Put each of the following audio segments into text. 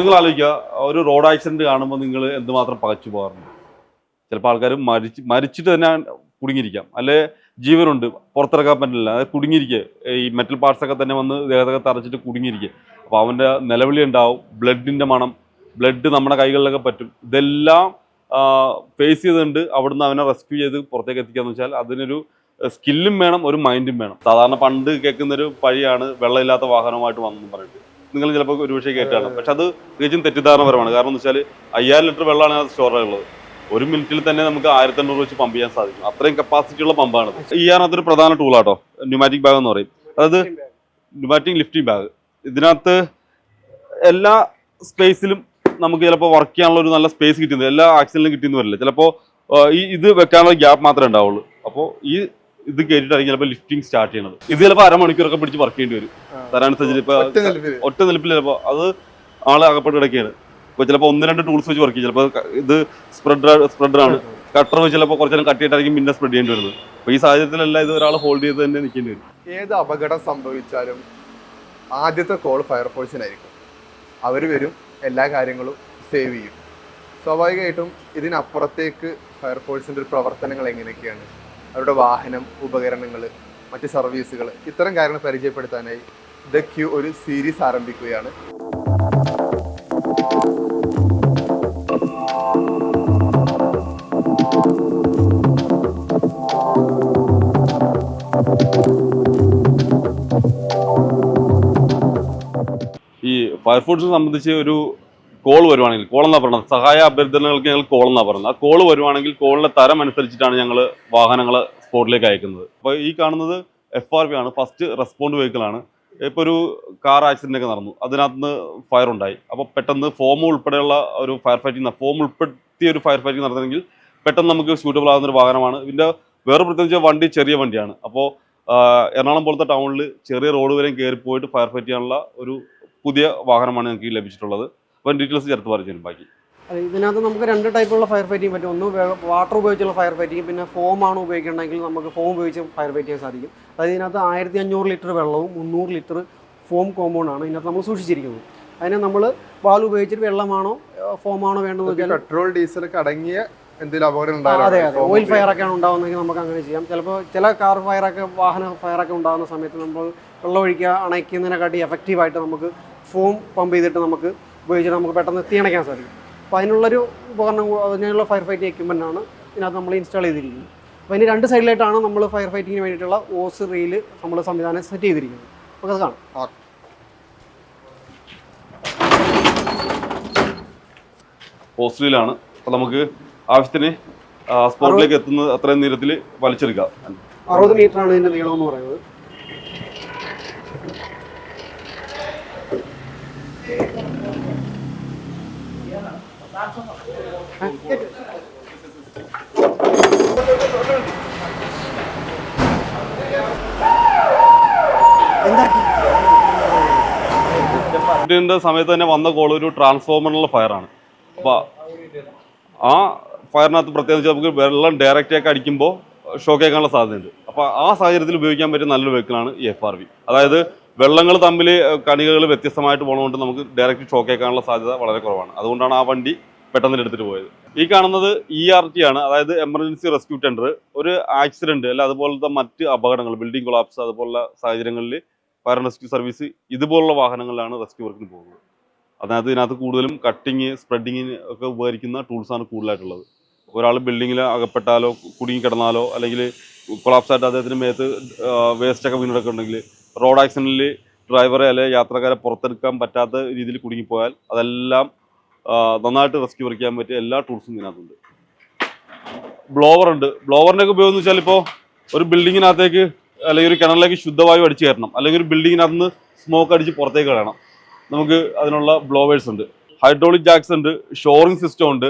നിങ്ങൾ ആലോചിക്കുക ഒരു റോഡ് ആക്സിഡന്റ് കാണുമ്പോൾ നിങ്ങൾ എന്തുമാത്രം പകച്ചു പോകാറുണ്ട്? ചിലപ്പോൾ ആൾക്കാർ മരിച്ച് മരിച്ചിട്ട് തന്നെ കുടുങ്ങിയിരിക്കാം. അല്ലെ ജീവനുണ്ട് പുറത്തിറക്കാൻ പറ്റില്ല അതായത് കുടുങ്ങിയിരിക്കുക ഈ മെറ്റൽ പാർട്സ് ഒക്കെ തന്നെ വന്ന് ദേഹത്തൊക്കെ തറച്ചിട്ട് കുടുങ്ങിയിരിക്കുക അപ്പോൾ അവന്റെ നിലവിളി ഉണ്ടാവും ബ്ലഡിന്റെ മണം ബ്ലഡ് നമ്മുടെ കൈകളിലൊക്കെ പറ്റും. ഇതെല്ലാം ഫേസ് ചെയ്തുകൊണ്ട് അവിടുന്ന് അവനെ റെസ്ക്യൂ ചെയ്ത് പുറത്തേക്ക് എത്തിക്കാന്ന് വെച്ചാൽ അതിനൊരു സ്കില്ലും വേണം ഒരു മൈൻഡും വേണം. സാധാരണ പണ്ട് കേൾക്കുന്നൊരു പഴിയാണ് വെള്ളമില്ലാത്ത വാഹനമായിട്ട് വന്നെന്ന് പറഞ്ഞിട്ട്. നിങ്ങൾ ചിലപ്പോൾ ഒരുപക്ഷെ കയറ്റാണ് പക്ഷെ അത് തികച്ചും തെറ്റിദ്ധാരണപരമാണ്. കാരണം എന്ന് വെച്ചാൽ അയ്യായിരം ലിറ്റർ വെള്ളമാണ് അത് സ്റ്റോറിലുള്ളത് ഒരു മിനിറ്റിൽ തന്നെ നമുക്ക് ആയിരത്തി എണ്ണൂറ് വെച്ച് പമ്പ് ചെയ്യാൻ സാധിക്കും. അത്രയും കപ്പാസിറ്റി ഉള്ള പമ്പാണ് ഈ അതൊരു പ്രധാന ടൂളാട്ടോ ന്യൂമാറ്റിക് ബാഗ് എന്ന് പറയും. അതായത് ന്യൂമാറ്റിക് ലിഫ്റ്റിംഗ് ബാഗ് ഇതിനകത്ത് എല്ലാ സ്പേസിലും നമുക്ക് ചിലപ്പോൾ വർക്ക് ചെയ്യാനുള്ള ഒരു നല്ല സ്പേസ് കിട്ടുന്നത് എല്ലാ ആക്സിഡന്റിലും കിട്ടിയെന്ന് വരില്ല. ചിലപ്പോൾ ഈ ഇത് വെക്കാനുള്ള ഗ്യാപ്പ് മാത്രമേ ഉണ്ടാവുള്ളൂ. അപ്പോൾ ഈ ഇത് കയറ്റിയിട്ടായിരിക്കും ചിലപ്പോൾ ലിഫ്റ്റിംഗ് സ്റ്റാർട്ട് ചെയ്യണത്. ഇത് ചിലപ്പോൾ അരമണിക്കൂറൊക്കെ പിടിച്ച് വർക്ക് ചെയ്യേണ്ടി വരും. തരാനുസരിച്ച് ഇപ്പൊ ഒറ്റ നിലപ്പിൽ ചിലപ്പോൾ അത് ആളെ അകപ്പെട്ട് കിടക്കുകയാണ്. ഇപ്പോൾ ചിലപ്പോൾ ഒന്ന് രണ്ട് ടൂൾസ് വെച്ച് വർക്ക് ചെയ്യും. ചിലപ്പോ ഇത് സ്പ്രെഡർ സ്പ്രെഡറാണ് കട്ടർ വെച്ച് ചിലപ്പോ കുറച്ച് നേരം കട്ട് ചെയ്തിട്ടായിരിക്കും പിന്നെ സ്പ്രെഡ് ചെയ്യേണ്ടി വരുന്നത്. അപ്പോൾ ഈ സാഹചര്യത്തിലെല്ലാം ഇത് ഒരാൾ ഹോൾഡ് ചെയ്ത് തന്നെ നിൽക്കേണ്ടി വരും. ഏത് അപകടം സംഭവിച്ചാലും ആദ്യത്തെ കോൾ ഫയർഫോഴ്സിനായിരിക്കും. അവർ വരും എല്ലാ കാര്യങ്ങളും സേവ് ചെയ്യും. സ്വാഭാവികമായിട്ടും ഇതിനപ്പുറത്തേക്ക് ഫയർഫോഴ്സിന്റെ ഒരു പ്രവർത്തനങ്ങൾ എങ്ങനെയൊക്കെയാണ്? അവരുടെ വാഹനം ഉപകരണങ്ങൾ മറ്റ് സർവീസുകൾ ഇത്തരം കാര്യങ്ങൾ പരിചയപ്പെടുത്താനായി ദ ക്യൂ ഒരു സീരീസ് ആരംഭിക്കുകയാണ്. ഈ ഫയർഫോഴ്സിനെ സംബന്ധിച്ച് ഒരു കോൾ വരുവാണെങ്കിൽ കോൾ എന്നാ പറയുന്നത്? സഹായ അഭ്യർത്ഥനകൾക്ക് ഞങ്ങൾ കോൾ എന്നാ പറയുന്നത്. ആ കോൾ വരുവാണെങ്കിൽ കോളിന്റെ തരം അനുസരിച്ചിട്ടാണ് ഞങ്ങൾ വാഹനങ്ങൾ സ്പോട്ടിലേക്ക് അയക്കുന്നത്. അപ്പോൾ ഈ കാണുന്നത് എഫ് ആർ പി ആണ്. ഫസ്റ്റ് റെസ്പോണ്ട് വെഹിക്കിൾ ആണ്. ഇപ്പോൾ ഒരു കാർ ആക്സിഡന്റ് ഒക്കെ നടന്നു. അതിനകത്ത് ഫയർ ഉണ്ടായി. അപ്പോൾ പെട്ടെന്ന് ഫോം ഉൾപ്പെടെയുള്ള ഒരു ഫയർ ഫൈറ്റിംഗ് ഫോം ഉൾപ്പെടുത്തിയ ഒരു ഫയർ ഫൈറ്റിംഗ് നടത്തണമെങ്കിൽ പെട്ടെന്ന് നമുക്ക് സൂട്ടബിൾ ആകുന്ന ഒരു വാഹനമാണ്. ഇതിന്റെ വേറെ പ്രത്യേകിച്ച് വണ്ടി ചെറിയ വണ്ടിയാണ്. അപ്പോൾ എറണാകുളം പോലത്തെ ടൗണിൽ ചെറിയ റോഡ് വരെയും കയറി പോയിട്ട് ഫയർ ഫൈറ്റ് ചെയ്യാനുള്ള ഒരു പുതിയ വാഹനമാണ് ഞങ്ങൾക്ക് ലഭിച്ചിട്ടുള്ളത്. അപ്പം ഡീറ്റെയിൽസ് ചേർത്ത് പറഞ്ഞു ബാക്കി. ഇതിനകത്ത് നമുക്ക് രണ്ട് ടൈപ്പുള്ള ഫയർ ഫൈറ്റിംഗ് പറ്റും. ഒന്ന് വാട്ടർ ഉപയോഗിച്ചുള്ള ഫയർ ഫൈറ്റിംഗ് പിന്നെ ഫോം ആണ് ഉപയോഗിക്കണമെങ്കിൽ നമുക്ക് ഫോം ഉപയോഗിച്ച് ഫയർ ഫൈറ്റ് ചെയ്യാൻ സാധിക്കും. അതായത് ഇതിനകത്ത് ആയിരത്തി അഞ്ഞൂറ് ലിറ്റർ വെള്ളവും മുന്നൂറ് ലിറ്റർ ഫോം കോമ്പൗണ്ടാണ് ആണ് ഇതിനകത്ത് നമ്മൾ സൂക്ഷിച്ചിരിക്കുന്നത്. അതിനെ നമ്മൾ പാൽ ഉപയോഗിച്ചിട്ട് വെള്ളമാണോ ഫോം ആണോ വേണ്ടതെന്ന് വെച്ചാൽ പെട്രോൾ ഡീസൽ അടങ്ങിയ എന്തെങ്കിലും അതെ അതെ. ഓയിൽ ഫയർ ഫയർ ആണ് ഉണ്ടാകുന്നതെങ്കിൽ നമുക്ക് അങ്ങനെ ചെയ്യാം. ചിലപ്പോൾ ചില കാർ ഫയറൊക്കെ വാഹന ഫയറൊക്കെ ഉണ്ടാകുന്ന സമയത്ത് നമ്മൾ വെള്ളം ഒഴിക്കുക അണയ്ക്കുന്നതിനെക്കാട്ടി എഫക്റ്റീവായിട്ട് നമുക്ക് ഫോം പമ്പ് ചെയ്തിട്ട് നമുക്ക് ഉപയോഗിച്ചിട്ട് നമുക്ക് പെട്ടെന്ന് തീയണയ്ക്കാൻ സാധിക്കും. അപ്പോൾ അതിനുള്ളൊരു ഉപകരണം അതിനുള്ള ഫയർ ഫൈറ്റിംഗ് എക്യുപ്മെന്റ് ആണ് ഇതിനകത്ത് നമ്മൾ ഇൻസ്റ്റാൾ ചെയ്തിരിക്കുന്നത്. അപ്പോൾ അതിന് രണ്ട് സൈഡിലായിട്ടാണ് നമ്മൾ ഫയർ ഫൈറ്റിങ്ങിന് വേണ്ടിയിട്ടുള്ള ഓസ് റീൽ നമ്മൾ സംവിധാനം സെറ്റ് ചെയ്തിരിക്കുന്നത്. നമുക്ക് അത് കാണാം. പോസ്റ്റിലാണ് അപ്പോൾ നമുക്ക് ആവശ്യത്തിന് സ്പോട്ടിലേക്ക് എത്തുന്ന അത്രയും നീളത്തിൽ വലിച്ചെടുക്കാം. അറുപത് മീറ്റർ ആണ് ഇതിന്റെ നീളം എന്ന് പറയുന്നത്. ഇതിന്റെ സമയത്ത് തന്നെ വന്ന കോൾ ഒരു ട്രാൻസ്ഫോമറിനുള്ള ഫയറാണ് അപ്പോൾ ആ ഫയറിനകത്ത് പ്രത്യേകിച്ച് നമുക്ക് വെള്ളം ഡയറക്റ്റ് ആക്കി അടിക്കുമ്പോൾ ഷോക്ക് ഏക്കാനുള്ള സാധ്യതയുണ്ട്. അപ്പോൾ ആ സാഹചര്യത്തിൽ ഉപയോഗിക്കാൻ പറ്റിയ നല്ലൊരു വെഹിക്കിളാണ് ഈ എഫ് ആർ വി അതായത് വെള്ളങ്ങൾ തമ്മിൽ കണികകൾ വ്യത്യസ്തമായിട്ട് പോകുന്നതുകൊണ്ട് നമുക്ക് ഡയറക്റ്റ് ഷോക്ക് ഏക്കാനുള്ള സാധ്യത വളരെ കുറവാണ്. അതുകൊണ്ടാണ് ആ വണ്ടി പെട്ടെന്ന് എടുത്തിട്ട് പോയത്. ഈ കാണുന്നത് ഇ ആർ ടി ആണ്. അതായത് എമർജൻസി റെസ്ക്യൂ ടെൻഡർ ഒരു ആക്സിഡന്റ് അല്ല അതുപോലത്തെ മറ്റ് അപകടങ്ങൾ ബിൽഡിംഗ് കൊളാപ്സ് അതുപോലുള്ള സാഹചര്യങ്ങളിൽ ഫയർ റെസ്ക്യൂ സർവീസ് ഇതുപോലുള്ള വാഹനങ്ങളിലാണ് റെസ്ക്യൂ വർക്കിന് പോകുന്നത്. അതായത് ഇതിനകത്ത് കൂടുതലും കട്ടിങ് സ്പ്രെഡിങ്ങിന് ഒക്കെ ഉപകരിക്കുന്ന ടൂൾസാണ് കൂടുതലായിട്ടുള്ളത്. ഒരാൾ ബിൽഡിങ്ങിൽ അകപ്പെട്ടാലോ കുടുങ്ങി കിടന്നാലോ അല്ലെങ്കിൽ കൊളാപ്സ് ആയിട്ട് അദ്ദേഹത്തിന് മേത്ത് വേസ്റ്റ് ഒക്കെ വീണിടൊക്കെ ഉണ്ടെങ്കിൽ റോഡ് ആക്സിഡന്റിൽ ഡ്രൈവറെ അല്ലെങ്കിൽ യാത്രക്കാരെ പുറത്തെടുക്കാൻ പറ്റാത്ത രീതിയിൽ കുടുങ്ങിപ്പോയാൽ അതെല്ലാം നന്നായിട്ട് റെസ്ക്യൂ വർക്കാൻ പറ്റിയ എല്ലാ ടൂൾസും ഇതിനകത്തുണ്ട്. ബ്ലോവർ ഉണ്ട്. ബ്ലോവറിന്റെ ഒക്കെ ഉപയോഗം എന്ന് വെച്ചാൽ ഇപ്പോൾ ഒരു ബിൽഡിങ്ങിനകത്തേക്ക് അല്ലെങ്കിൽ ഒരു കിണറിലേക്ക് ശുദ്ധവായു അടിച്ചു കയറണം. അല്ലെങ്കിൽ ഒരു ബിൽഡിങ്ങിനകത്ത് സ്മോക്ക് അടിച്ച് പുറത്തേക്ക് കളയണം. നമുക്ക് അതിനുള്ള ബ്ലോവേഴ്സ് ഉണ്ട്. ഹൈഡ്രോളിക് ജാക്സ് ഉണ്ട്. ഷോറിംഗ് സിസ്റ്റം ഉണ്ട്.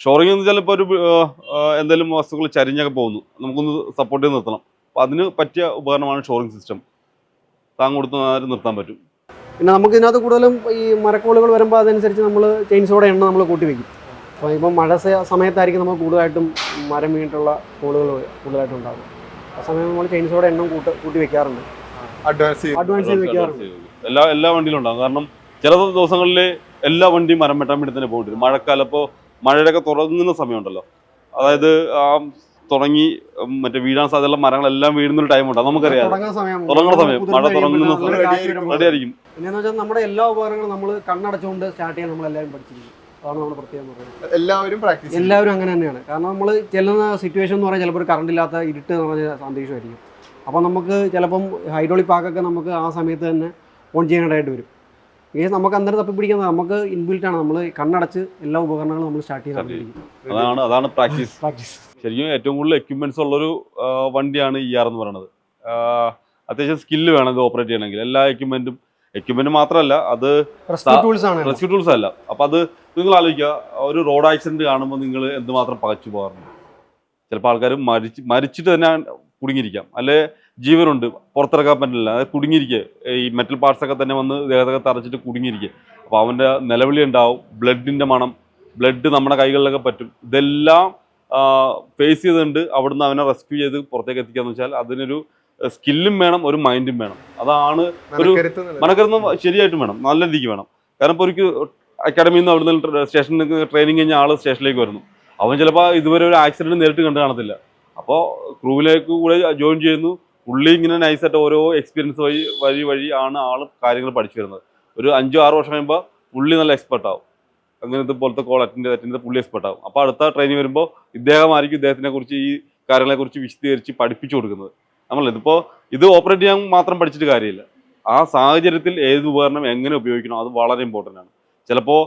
ഷോറിംഗ് എന്ന് വെച്ചാൽ ഇപ്പോൾ ഒരു എന്തെങ്കിലും വസ്തുക്കൾ ചരിഞ്ഞൊക്കെ പോകുന്നു. നമുക്കൊന്ന് സപ്പോർട്ട് ചെയ്ത് നിർത്തണം. അപ്പോൾ അതിന് പറ്റിയ ഉപകരണമാണ് ഷോറിംഗ് സിസ്റ്റം താങ്ങ് കൊടുത്ത് നിർത്താൻ പറ്റും. പിന്നെ നമുക്ക് ഇതിനകത്ത് കൂടുതലും ഈ മരക്കോളുകൾ വരുമ്പോൾ അതനുസരിച്ച് നമ്മൾ ചെയിൻസോടെ എണ്ണ നമ്മൾ കൂട്ടി വയ്ക്കും അപ്പോൾ ഇപ്പം മഴ സമയത്തായിരിക്കും നമുക്ക് കൂടുതലായിട്ടും മരം വീണിട്ടുള്ള കോളുകൾ കൂടുതലായിട്ടും ഉണ്ടാകും ആ സമയം നമ്മൾ ചെയിൻസോടെ എണ്ണം കൂട്ട് കൂട്ടി വെക്കാറുണ്ട്. അഡ്വാൻസ് അഡ്വാൻസ് ചെയ്ത് വെക്കാറുണ്ട്. എല്ലാ എല്ലാ വണ്ടിയിലും ഉണ്ടാകും. കാരണം ചില ദിവസങ്ങളിൽ എല്ലാ വണ്ടിയും മരം വെട്ടാൻ വേണ്ടി തന്നെ പോയിട്ട് വരും. മഴക്കാലം ഇപ്പോൾ മഴയൊക്കെ തുടങ്ങുന്ന സമയമുണ്ടല്ലോ. അതായത് ആ തുടങ്ങി മറ്റേ വീഴാൻ സാധ്യതയുള്ള മരങ്ങളെല്ലാം വീഴുന്ന ഒരു ടൈം അത് നമുക്കറിയാം. തുടങ്ങുന്ന സമയം തുടങ്ങുന്ന സമയം, മഴ തുടങ്ങുന്ന സമയം. നല്ല കാറ്റ് റെഡി ആയിരിക്കും. പിന്നെന്ന് വെച്ചാൽ നമ്മുടെ എല്ലാ ഉപകരണങ്ങളും നമ്മൾ കണ്ണടച്ചുകൊണ്ട് സ്റ്റാർട്ട് ചെയ്യാൻ നമ്മളെല്ലാവരും പഠിച്ചിരിക്കും അതാണ് നമ്മൾ പ്രത്യേകം പറയുന്നത്. എല്ലാവരും പ്രാക്ടീസ് എല്ലാവരും അങ്ങനെ തന്നെയാണ്. കാരണം നമ്മൾ ചെല്ലുന്ന സിറ്റുവേഷൻ എന്ന് പറഞ്ഞാൽ ചിലപ്പോൾ കറണ്ട് ഇല്ലാത്ത ഇരുട്ട് എന്ന് നിറഞ്ഞ അന്തരീക്ഷമായിരിക്കും അപ്പോൾ നമുക്ക് ചിലപ്പം ഹൈഡ്രോളിക് പാക്കൊക്കെ നമുക്ക് ആ സമയത്ത് തന്നെ ഓൺ ചെയ്യേണ്ടതായിട്ട് വരും. ഈ നമുക്ക് അന്നേരം തപ്പി പിടിക്കുന്നത് നമുക്ക് ഇൻബിൽറ്റ് ആണ്. നമ്മൾ കണ്ണടച്ച് എല്ലാ ഉപകരണങ്ങളും നമ്മൾ സ്റ്റാർട്ട് ചെയ്യാൻ അതാണ് അതാണ് പ്രാക്ടീസ് പ്രാക്ടീസ് ശരിക്കും ഏറ്റവും കൂടുതൽ എക്യുപ്മെന്റ്സ് ഉള്ളൊരു ഒരു വണ്ടിയാണ് ഇ ആർ എന്ന് പറയുന്നത്. അത്യാവശ്യം സ്കില്ല് വേണം ഇത് ഓപ്പറേറ്റ് ചെയ്യണമെങ്കിൽ. എല്ലാ എക്യുപ്മെന്റും എക്യുപ്മെന്റ് മാത്രമല്ല അത് റെസ്ക്യൂ ടൂൾസ് അല്ല. അപ്പൊ അത് നിങ്ങൾ ആലോചിക്കുക ഒരു റോഡ് ആക്സിഡന്റ് കാണുമ്പോൾ നിങ്ങൾ എന്തുമാത്രം പകച്ചു പോകാറുണ്ട്? ചിലപ്പോൾ ആൾക്കാർ മരിച്ച് മരിച്ചിട്ട് തന്നെ കുടുങ്ങിയിരിക്കാം. അല്ലെ ജീവനുണ്ട് പുറത്തിറക്കാൻ പറ്റില്ല അതായത് കുടുങ്ങിയിരിക്കുക. ഈ മെറ്റൽ പാർട്സ് ഒക്കെ തന്നെ വന്ന് ദേഹത്തൊക്കെ തറച്ചിട്ട് കുടുങ്ങിയിരിക്കുക. അപ്പോൾ അവന്റെ നിലവിളി ഉണ്ടാവും ബ്ലഡിന്റെ മണം ബ്ലഡ് നമ്മുടെ കൈകളിലൊക്കെ പറ്റും. ഇതെല്ലാം ഫേസ് ചെയ്തുകൊണ്ട് അവിടുന്ന് അവനെ റെസ്ക്യൂ ചെയ്ത് പുറത്തേക്ക് എത്തിക്കാന്ന് വെച്ചാൽ അതിനൊരു സ്കില്ലും വേണം ഒരു മൈൻഡും വേണം. അതാണ് ഒരു മനക്കരുന്ന് ശരിയായിട്ടും വേണം നല്ല രീതിക്ക് വേണം. കാരണം ഇപ്പോൾ ഒരു അക്കാഡമിയിൽ നിന്ന് അവിടുന്ന് സ്റ്റേഷനിൽ ട്രെയിനിങ് കഴിഞ്ഞ ആൾ സ്റ്റേഷനിലേക്ക് വരുന്നു. അവൻ ചിലപ്പോൾ ഇതുവരെ ഒരു ആക്സിഡന്റ് നേരിട്ട് കണ്ടു കാണത്തില്ല. അപ്പോൾ ക്രൂവിലേക്ക് കൂടെ ജോയിൻ ചെയ്യുന്നു. പുള്ളി ഇങ്ങനെ നൈസായിട്ട് ഓരോ എക്സ്പീരിയൻസ് വഴി വഴി വഴി ആണ് ആൾ കാര്യങ്ങൾ പഠിച്ചു വരുന്നത് ഒരു അഞ്ചോ ആറ് വർഷം കഴിയുമ്പോൾ പുള്ളി നല്ല എക്സ്പെർട്ട് ആവും. അങ്ങനത്തെ പോലത്തെ കോൾ അറ്റൻഡ് ചെയ്ത് അറ്റൻഡ് ചെയ്ത് പുള്ളി എക്സ്പെർട്ട് ആവും. അപ്പോൾ അടുത്ത ട്രെയിനിങ് വരുമ്പോൾ ഇദ്ദേഹമായിരിക്കും ഇദ്ദേഹത്തിനെ കുറിച്ച് ഈ കാര്യങ്ങളെക്കുറിച്ച് വിശദീകരിച്ച് പഠിപ്പിച്ചു കൊടുക്കുന്നത്. നമ്മളല്ല ഇതിപ്പോൾ ഇത് ഓപ്പറേറ്റ് ചെയ്യാൻ മാത്രം പഠിച്ചിട്ട് കാര്യമില്ല. ആ സാഹചര്യത്തിൽ ഏത് ഉപകരണം എങ്ങനെ ഉപയോഗിക്കണം അത് വളരെ ഇമ്പോർട്ടന്റ് ആണ്. ചിലപ്പോൾ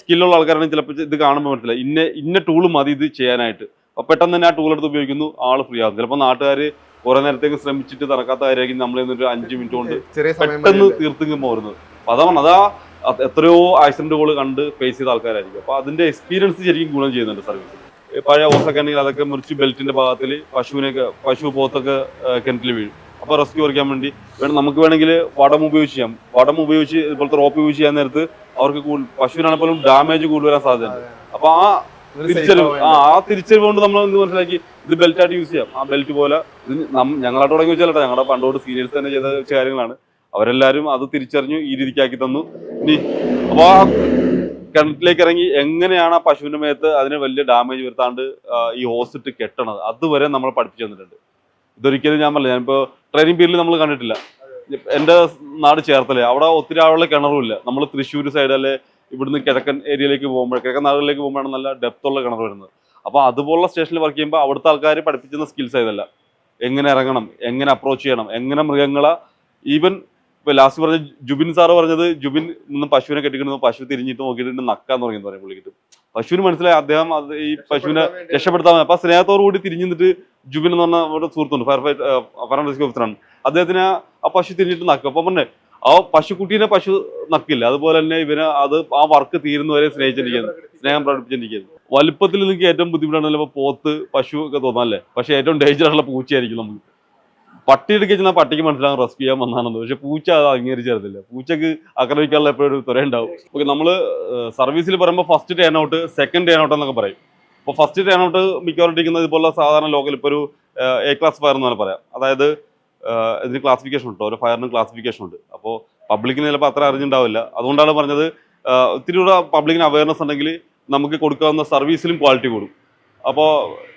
സ്കില്ലുള്ള ആൾക്കാരാണെങ്കിൽ ചിലപ്പോൾ ഇത് കാണുമ്പോൾ പറ്റില്ല ഇന്ന ഇന്ന ടൂൾ മതി ഇത് ചെയ്യാനായിട്ട്. അപ്പോൾ പെട്ടെന്ന് തന്നെ ആ ടൂൾ എടുത്ത് ഉപയോഗിക്കുന്നു ആൾ ഫ്രീ ആകും ചിലപ്പോൾ നാട്ടുകാർ കുറേ നേരത്തേക്ക് ശ്രമിച്ചിട്ട് നടക്കാത്ത കാര്യമായിരിക്കും നമ്മൾ ഒരു അഞ്ച് മിനിറ്റ് കൊണ്ട് പെട്ടെന്ന് തീർത്തിങ്ങും തീർത്തും പോരുന്നത് അപ്പൊ അതാണ് അതാ എത്രയോ എത്രയോ ആക്സിഡന്റുകൾ കണ്ട് ഫേസ് ചെയ്ത ആൾക്കാരായിരിക്കും. അപ്പൊ അതിന്റെ എക്സ്പീരിയൻസ് ശരിക്കും ഗുണം ചെയ്യുന്നുണ്ട് സർവീസ് പഴയ ഓസൊക്കെ ആണെങ്കിൽ അതൊക്കെ മുറിച്ച് ബെൽറ്റിന്റെ ഭാഗത്തിൽ പശുവിനൊക്കെ പശു പോത്തൊക്കെ കിണറ്റിൽ വീഴും. അപ്പോൾ റെസ്ക്യൂ കുറയ്ക്കാൻ വേണ്ടി വേണം. നമുക്ക് വേണമെങ്കിൽ വടം ഉപയോഗിച്ച് ചെയ്യാം. വടം ഉപയോഗിച്ച് ഇതുപോലത്തെ റോപ്പ് യൂസ് ചെയ്യാൻ നേരത്ത് അവർക്ക് കൂടുതൽ പോലും ഡാമേജ് കൂടുതൽ സാധ്യതയുണ്ട്. അപ്പൊ ആ തിരിച്ചറിവ് ആ ആ തിരിച്ചറിവ് കൊണ്ട് നമ്മൾ എന്ത് മനസ്സിലാക്കി? ഇത് ബെൽറ്റ് ആയിട്ട് യൂസ് ചെയ്യാം. ആ ബെൽറ്റ് പോലെ ഇത് ഞങ്ങളായിട്ട് തുടങ്ങി വെച്ചാൽ ഞങ്ങളുടെ പണ്ടോട് സീനിയേഴ്സ് തന്നെ ചെയ്ത കാര്യങ്ങളാണ്. അവരെല്ലാരും അത് തിരിച്ചറിഞ്ഞു ഈ രീതിക്കാക്കി തന്നു. ഇനി അപ്പോൾ ആ കിണറ്റിലേക്ക് ഇറങ്ങി എങ്ങനെയാണ് ആ പശുവിന്റെ മേത്ത് അതിന് വലിയ ഡാമേജ് വരുത്താണ്ട് ഈ ഹോസ് ഇട്ട് കെട്ടണത്? അതുവരെ നമ്മൾ പഠിപ്പിച്ചു തന്നിട്ടുണ്ട്. ഇതൊരിക്കലും ഞാൻ പറഞ്ഞില്ല. ഞാനിപ്പോൾ ട്രെയിനിങ് പീരീഡിൽ നമ്മൾ കണ്ടിട്ടില്ല. എന്റെ നാട് ചേർത്തലേ. അവിടെ ഒത്തിരി ആളുള്ള കിണറുമില്ല നമ്മൾ തൃശ്ശൂർ സൈഡ് അല്ലെ ഇവിടുന്ന് കിഴക്കൻ ഏരിയയിലേക്ക് പോകുമ്പോൾ കിഴക്കൻ നാടുകളിലേക്ക് പോകുമ്പോഴാണ് നല്ല ഡെപ്ത് ഉള്ള കിണർ വരുന്നത്. അപ്പോൾ അതുപോലുള്ള സ്റ്റേഷനിൽ വർക്ക് ചെയ്യുമ്പോൾ അവിടുത്തെ ആൾക്കാർ പഠിപ്പിക്കുന്ന സ്കിൽസ് ഇതല്ല എങ്ങനെ ഇറങ്ങണം എങ്ങനെ അപ്രോച്ച് ചെയ്യണം എങ്ങനെ മൃഗങ്ങളെ ഈവൻ ഇപ്പൊ ലാസ്റ്റ് പറഞ്ഞ ജുബിൻ സാറ് പറഞ്ഞത് ജുബിൻ നിന്ന് പശുവിനെ കെട്ടിക്കുന്നു പശു തിരിഞ്ഞിട്ട് നോക്കിയിട്ട് നക്കാന്ന് പറയുന്നത് പറയും പുള്ളിക്കിട്ട് പശുവിന് മനസ്സിലായി അദ്ദേഹം അത് ഈ പശുവിനെ രക്ഷപ്പെടുത്താൻ അപ്പൊ സ്നേഹത്തോടു കൂടി തിരിഞ്ഞു നിന്നിട്ട് ജുബിൻ എന്ന് പറഞ്ഞ ഒരു സുഹൃത്തുണ്ട് ഫയർ ഫൈറ്റ് ഫയർ റെസ്ക്യൂ ഓഫീസറാണ് അദ്ദേഹത്തിന് ആ പശു തിരിഞ്ഞിട്ട് നക്കും. അപ്പൊ പറഞ്ഞേ ആ പശുക്കുട്ടീനെ പശു നക്കില്ല. അതുപോലെ തന്നെ ഇവന് അത് ആ വർക്ക് തീരുന്നവരെ സ്നേഹിച്ചിരിക്കുന്നത് സ്നേഹം പ്രകടിപ്പിച്ചിരിക്കുന്നത് വലുപ്പത്തിൽ നിങ്ങൾക്ക് ഏറ്റവും ബുദ്ധിമുട്ടാണ് ചിലപ്പോൾ പോത്ത് പശു ഒക്കെ തോന്നാല്ലേ പക്ഷെ ഏറ്റവും ഡേഞ്ചർ ആയിട്ടുള്ള പൂച്ചയായിരിക്കും നമുക്ക്. പട്ടി എടുക്കുക ചെന്നാൽ പട്ടിക്ക് മനസ്സിലാകും റെസ്ക്യൂ ചെയ്യാൻ വന്നാണെന്ന് പക്ഷെ പൂച്ച അത് അംഗീകരിച്ചിരുന്നില്ല. പൂച്ചക്ക് ആക്രമിക്കാനുള്ള എപ്പോഴും ഒരു തുര ഉണ്ടാവും. ഓക്കെ നമ്മൾ സർവീസിൽ പറയുമ്പോൾ first turn out second turn out എന്നൊക്കെ പറയും. അപ്പോൾ ഫസ്റ്റ് ടേൺ ഔട്ട് മിക്കവാറും ഇരിക്കുന്നത് ഇതുപോലെ സാധാരണ ലോക്കൽ ഇപ്പോൾ ഒരു എ ക്ലാസ് ഫയർ എന്ന് തന്നെ പറയാം. അതായത് ഇതിന് ക്ലാസിഫിക്കേഷൻ ഉണ്ട്. ഓരോ ഫയറിന് ക്ലാസിഫിക്കേഷൻ ഉണ്ട്. അപ്പോൾ പബ്ലിക്കിന് ചിലപ്പോൾ അത്ര അറിഞ്ഞിട്ടുണ്ടാവില്ല അതുകൊണ്ടാണ് പറഞ്ഞത് ഒത്തിരി കൂടെ പബ്ലിക്കിന് അവയർനെസ് ഉണ്ടെങ്കിൽ നമുക്ക് കൊടുക്കാവുന്ന സർവീസിലും ക്വാളിറ്റി കൂടും. അപ്പോൾ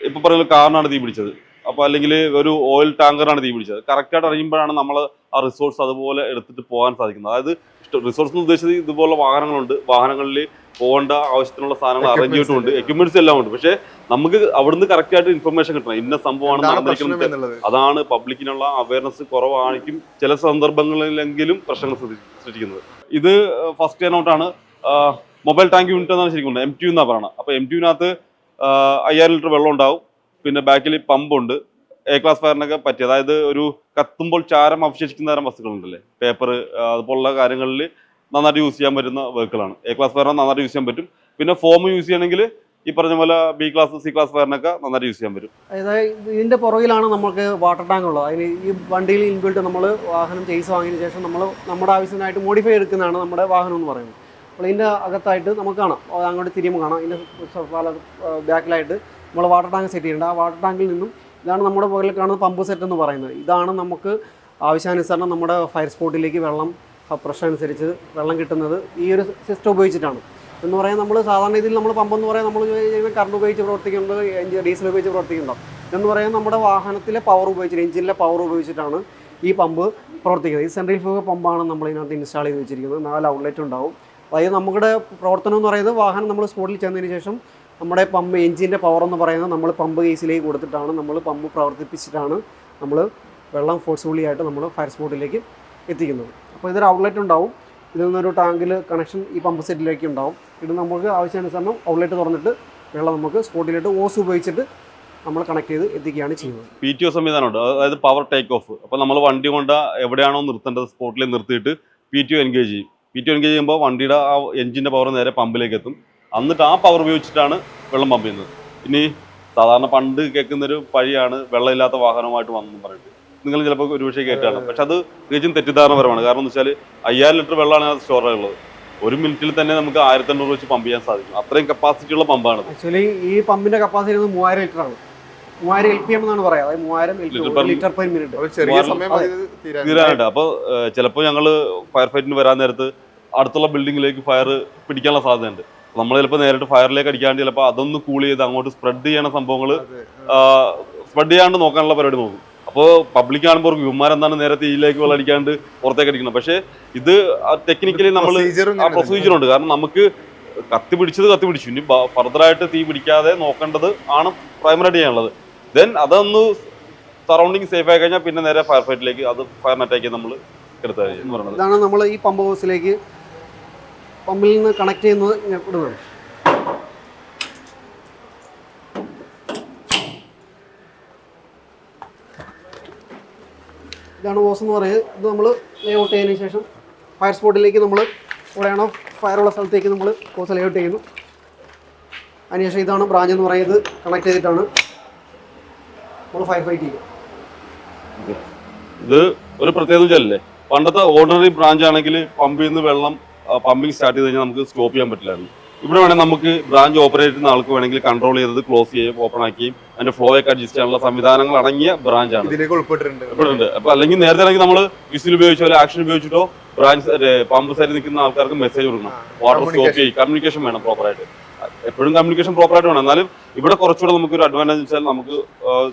ഇപ്പോൾ പറയുന്ന കാറിനാണ് തീ പിടിച്ചത്. അപ്പോൾ അല്ലെങ്കിൽ ഒരു ഓയിൽ ടാങ്കറാണ് തീ പിടിച്ചത്. കറക്റ്റായിട്ട് അറിയുമ്പോഴാണ് നമ്മൾ ആ റിസോഴ്സ് അതുപോലെ എടുത്തിട്ട് പോകാൻ സാധിക്കുന്നത്. അതായത് റിസോഴ്സ് എന്ന് ഉദ്ദേശിച്ചത് ഇതുപോലെ വാഹനങ്ങളുണ്ട്. വാഹനങ്ങളിൽ പോകേണ്ട ആവശ്യത്തിനുള്ള സാധനങ്ങൾ അറേഞ്ച് ചെയ്തിട്ടുണ്ട് എക്യുപ്മെന്റ്സ് എല്ലാം ഉണ്ട്. പക്ഷേ നമുക്ക് അവിടുന്ന് കറക്റ്റ് ആയിട്ട് ഇൻഫർമേഷൻ കിട്ടണം. ഇന്ന സംഭവമാണ് നടന്നിരിക്കുന്നത് അതാണ് പബ്ലിക്കിനുള്ള അവയർനെസ് കുറവായിരിക്കും ചില സന്ദർഭങ്ങളിലെങ്കിലും പ്രശ്നങ്ങൾ സൃഷ്ടി- സൃഷ്ടിക്കുന്നത്. ഇത് ഫസ്റ്റ് ഔട്ടാണ് മൊബൈൽ ടാങ്ക് യൂണിറ്റ് എന്നാണ് ശരിക്കും എം ടി എന്നാണ് പറയുന്നത് അപ്പോൾ എം ടിനകത്ത് അയ്യായിരം ലിറ്റർ വെള്ളം ഉണ്ടാവും. പിന്നെ ബാക്കിൽ പമ്പുണ്ട്. എ ക്ലാസ് ഫയറിനൊക്കെ പറ്റി അതായത് ഒരു കത്തുമ്പോൾ ചാരം അവശേഷിക്കുന്ന തരം വസ്തുക്കളുണ്ടല്ലേ? പേപ്പർ അതുപോലുള്ള കാര്യങ്ങളിൽ നന്നായിട്ട് യൂസ് ചെയ്യാൻ പറ്റുന്ന വെഹിക്കിളാണ് എ ക്ലാസ് ഫയറിനെ നന്നായിട്ട് യൂസ് ചെയ്യാൻ പറ്റും. പിന്നെ ഫോം യൂസ് ചെയ്യണമെങ്കിൽ ഈ പറഞ്ഞ പോലെ ബി ക്ലാസ് സി ക്ലാസ് ഫയറിനൊക്കെ നന്നായിട്ട് യൂസ് ചെയ്യാൻ പറ്റും. അതായത് ഇതിന്റെ പുറകിലാണ് നമുക്ക് വാട്ടർ ടാങ്ക് ഉള്ളത്. അതിന് ഈ വണ്ടിയിൽ ഇൻബിൽട്ട് നമ്മൾ വാഹനം ചെയ്സ് വാങ്ങിയതിന് ശേഷം നമ്മൾ നമ്മുടെ ആവശ്യത്തിനായിട്ട് മോഡിഫൈ എടുക്കുന്നതാണ് നമ്മുടെ വാഹനം എന്ന് പറയുന്നത്. അപ്പോൾ ഇതിന്റെ അകത്തായിട്ട് നമുക്ക് കാണാം. അങ്ങോട്ട് തിരിയുമ്പോൾ കാണാം. ഇതിന്റെ ബാക്കിലായിട്ട് നമ്മൾ വാട്ടർ ടാങ്ക് സെറ്റ് ചെയ്തിട്ടുണ്ട്. ആ വാട്ടർ ടാങ്കിൽ നിന്നും ഇതാണ് നമ്മുടെ പുറകിൽ കാണുന്ന പമ്പ് സെറ്റ് എന്ന് പറയുന്നത്. ഇതാണ് നമുക്ക് ആവശ്യാനുസരണം നമ്മുടെ ഫയർ സ്പോട്ടിലേക്ക് വെള്ളം പ്രഷർ അനുസരിച്ച് വെള്ളം കിട്ടുന്നത് ഈ ഒരു സിസ്റ്റം ഉപയോഗിച്ചിട്ടാണ്. എന്ന് പറയാൻ നമ്മൾ സാധാരണ രീതിയിൽ നമ്മൾ പമ്പ് എന്ന് പറയാൻ നമ്മൾ കറണ്ട് ഉപയോഗിച്ച് പ്രവർത്തിക്കുന്നത് ഡീസൽ ഉപയോഗിച്ച് പ്രവർത്തിക്കുന്നുണ്ടോ? എന്ന് പറയാൻ നമ്മുടെ വാഹനത്തിലെ പവർ ഉപയോഗിച്ച് എഞ്ചിനിലെ പവർ ഉപയോഗിച്ചിട്ടാണ് ഈ പമ്പ് പ്രവർത്തിക്കുന്നത്. ഈ സെൻട്രൽ ഫ്യൂഗ പമ്പാണ് നമ്മൾ ഇതിനകത്ത് ഇൻസ്റ്റാൾ ചെയ്ത് വെച്ചിരിക്കുന്നത്. നാല് ഔട്ട്ലെറ്റ് ഉണ്ടാവും. അതായത് നമ്മുടെ പ്രവർത്തനം എന്ന് പറയുന്നത് വാഹനം നമ്മൾ സ്പോട്ടിൽ ചെന്നതിന് ശേഷം നമ്മുടെ പമ്പ് എഞ്ചിന്റെ പവർ എന്ന് പറയുന്നത് നമ്മൾ പമ്പ് കേസിലേക്ക് കൊടുത്തിട്ടാണ്. നമ്മൾ പമ്പ് പ്രവർത്തിപ്പിച്ചിട്ടാണ് നമ്മൾ വെള്ളം ഫോഴ്സ്ഫുള്ളി ആയിട്ട് നമ്മൾ ഫയർ സ്പോട്ടിലേക്ക് എത്തിക്കുന്നത്. അപ്പോൾ ഇതൊരു ഔട്ട്ലെറ്റ് ഉണ്ടാവും. ഇതിൽ നിന്നൊരു ടാങ്കിൽ കണക്ഷൻ ഈ പമ്പ് സെറ്റിലേക്ക് ഉണ്ടാവും. ഇത് നമുക്ക് ആവശ്യാനുസരണം ഔട്ട്ലെറ്റ് തുറന്നിട്ട് വെള്ളം നമുക്ക് സ്പോട്ടിലിട്ട് ഓസ് ഉപയോഗിച്ചിട്ട് നമ്മൾ കണക്ട് ചെയ്ത് എത്തിക്കുകയാണ് ചെയ്യുന്നത്. പി ടി ഒ സംവിധാനമുണ്ട്. അതായത് പവർ ടേക്ക് ഓഫ് അപ്പോൾ നമ്മൾ വണ്ടി കൊണ്ട് എവിടെയാണോ നിർത്തേണ്ടത് സ്പോട്ടിൽ നിർത്തിയിട്ട് പി ടി ഒ എൻഗേജ് ചെയ്യും. പി ടി ഒ എൻഗേജ് ചെയ്യുമ്പോൾ വണ്ടിയുടെ ആ എഞ്ചിന്റെ പവർ നേരെ പമ്പിലേക്ക് എത്തും. എന്നിട്ട് ആ പവർ ഉപയോഗിച്ചിട്ടാണ് വെള്ളം പമ്പ് ചെയ്യുന്നത്. ഇനി സാധാരണ പണ്ട് കേൾക്കുന്നൊരു പഴിയാണ് വെള്ളമില്ലാത്ത വാഹനമായിട്ട് വന്നെന്ന് പറഞ്ഞിട്ട്. നിങ്ങൾ ചിലപ്പോൾ ഒരു ഒരുപക്ഷെ കേട്ടാണ് പക്ഷെ അത് തികച്ചും തെറ്റിദ്ധാരണപരമാണ്. കാരണം എന്ന് വെച്ചാൽ അയ്യായിരം ലിറ്റർ വെള്ളമാണ് അത് സ്റ്റോർ ഉള്ളത് ഒരു മിനിറ്റിൽ തന്നെ നമുക്ക് ആയിരത്തി എണ്ണൂറ് വെച്ച് പമ്പ് ചെയ്യാൻ സാധിക്കും. അത്രയും കപ്പാസിറ്റി ഉള്ള പമ്പാണ് ആക്ച്വലി ഈ പമ്പിന്റെ കപ്പാസിറ്റി മൂവായിരം ലിറ്റർ ആണ്. മൂവായിരം എൽ പി എം എന്നാണ് പറയാം. അതായത് മൂവായിരം ലിറ്റർ പെർ മിനിറ്റ് അപ്പോൾ ചിലപ്പോൾ ഞങ്ങൾ ഫയർ ഫൈറ്റിന് വരാൻ നേരത്ത് അടുത്തുള്ള ബിൽഡിങ്ങിലേക്ക് ഫയർ പിടിക്കാനുള്ള സാധ്യതയുണ്ട്. നമ്മൾ ചിലപ്പോൾ നേരിട്ട് ഫയറിലേക്ക് അടിക്കാണ്ട് ചിലപ്പോൾ അതൊന്ന് കൂൾ ചെയ്ത് അങ്ങോട്ട് സ്പ്രെഡ് ചെയ്യണ സംഭവങ്ങൾ സ്പ്രെഡ് ചെയ്യാണ്ട് നോക്കാനുള്ള പരിപാടി നോക്കും. അപ്പോൾ പബ്ലിക് കാണുമ്പോൾ ഇവന്മാരെന്താണ് നേരെ തീയിലേക്ക് വെള്ളം അടിക്കാണ്ട് പുറത്തേക്ക് അടിക്കുന്നത്. പക്ഷേ ഇത് ടെക്നിക്കലി നമ്മൾ ആ പ്രൊസീജിയർ ഉണ്ട്. കാരണം നമുക്ക് കത്തി പിടിച്ചത് കത്തി പിടിച്ചു. ഇനി ഫർദറായിട്ട് തീ പിടിക്കാതെ നോക്കേണ്ടത് ആണ് പ്രൈമറി ചെയ്യാനുള്ളത്. ദെൻ അതൊന്ന് സറൗണ്ടിങ് സേഫ് ആയി കഴിഞ്ഞാൽ പിന്നെ നേരെ ഫയർ ഫൈറ്റിലേക്ക് അത് ഫയർ അറ്റാക്ക് നമ്മൾ എടുത്താൽ ഇതാണ് നമ്മൾ ഈ പമ്പ് ഹൗസിലേക്ക് പമ്പിൽ നിന്ന് കണക്ട് ചെയ്യുന്നത് ഞാൻ ഇടുന്നത് ഇതാണ് ഓസ് എന്ന് പറയുന്നത്. ഇത് നമ്മൾ ലേഔട്ട് ചെയ്തതിന് ശേഷം ഫയർ സ്പോട്ടിലേക്ക് നമ്മൾ എവിടെയാണോ ഫയറുള്ള സ്ഥലത്തേക്ക് നമ്മൾ ഓസ് ലേഔട്ട് ചെയ്യുന്നു. അതിനുശേഷം ഇതാണ് ബ്രാഞ്ച് എന്ന് പറയുന്നത് കണക്ട് ചെയ്തിട്ടാണ് നമ്മൾ ഫയർ ഫൈറ്റ് ചെയ്യുക. ഇത് ഒരു പ്രത്യേകത വെച്ചല്ലേ പണ്ടത്തെ ഓർഡിനറി ബ്രാഞ്ച് ആണെങ്കിൽ പമ്പിൽ നിന്ന് വെള്ളം പമ്പിങ് സ്റ്റാർട്ട് ചെയ്ത് കഴിഞ്ഞാൽ നമുക്ക് സ്റ്റോപ്പ് ചെയ്യാൻ പറ്റില്ലായിരുന്നു. ഇവിടെ വേണമെങ്കിൽ നമുക്ക് ബ്രാഞ്ച് ഓപ്പറേറ്റ് ചെയ്യുന്ന ആൾക്ക് വേണമെങ്കിൽ കൺട്രോൾ ചെയ്തത് ക്ലോസ് ചെയ്യുകയും ഓപ്പൺ ആക്കുകയും അതിന്റെ ഫ്ലോ ഒക്കെ അഡ്ജസ്റ്റ് ചെയ്യാനുള്ള സംവിധാനങ്ങൾ അടങ്ങിയ ബ്രാഞ്ചാണ് ഇതിലേക്ക് ഉൾപ്പെട്ടിട്ടുണ്ട്. അപ്പൊ അല്ലെങ്കിൽ നേരത്തെ ആണെങ്കിൽ നമ്മൾ വിസിൽ ഉപയോഗിച്ചോ അല്ലെങ്കിൽ ആക്ഷൻ ഉപയോഗിച്ചിട്ടോ ബ്രാഞ്ച് പമ്പ് സൈഡിൽ നിൽക്കുന്ന ആൾക്കാർക്ക് മെസ്സേജ് കൊടുക്കണം. വാട്ടർ സ്റ്റോപ്പ് ചെയ്യും. കമ്മ്യൂണിക്കേഷൻ വേണം പ്രോപ്പറായിട്ട് എപ്പോഴും കമ്മ്യൂണിക്കേഷൻ പ്രോപ്പറായിട്ട് വേണം. എന്നാലും ഇവിടെ കുറച്ചുകൂടെ നമുക്ക് ഒരു അഡ്വാന്റേജ് വെച്ചാൽ നമുക്ക്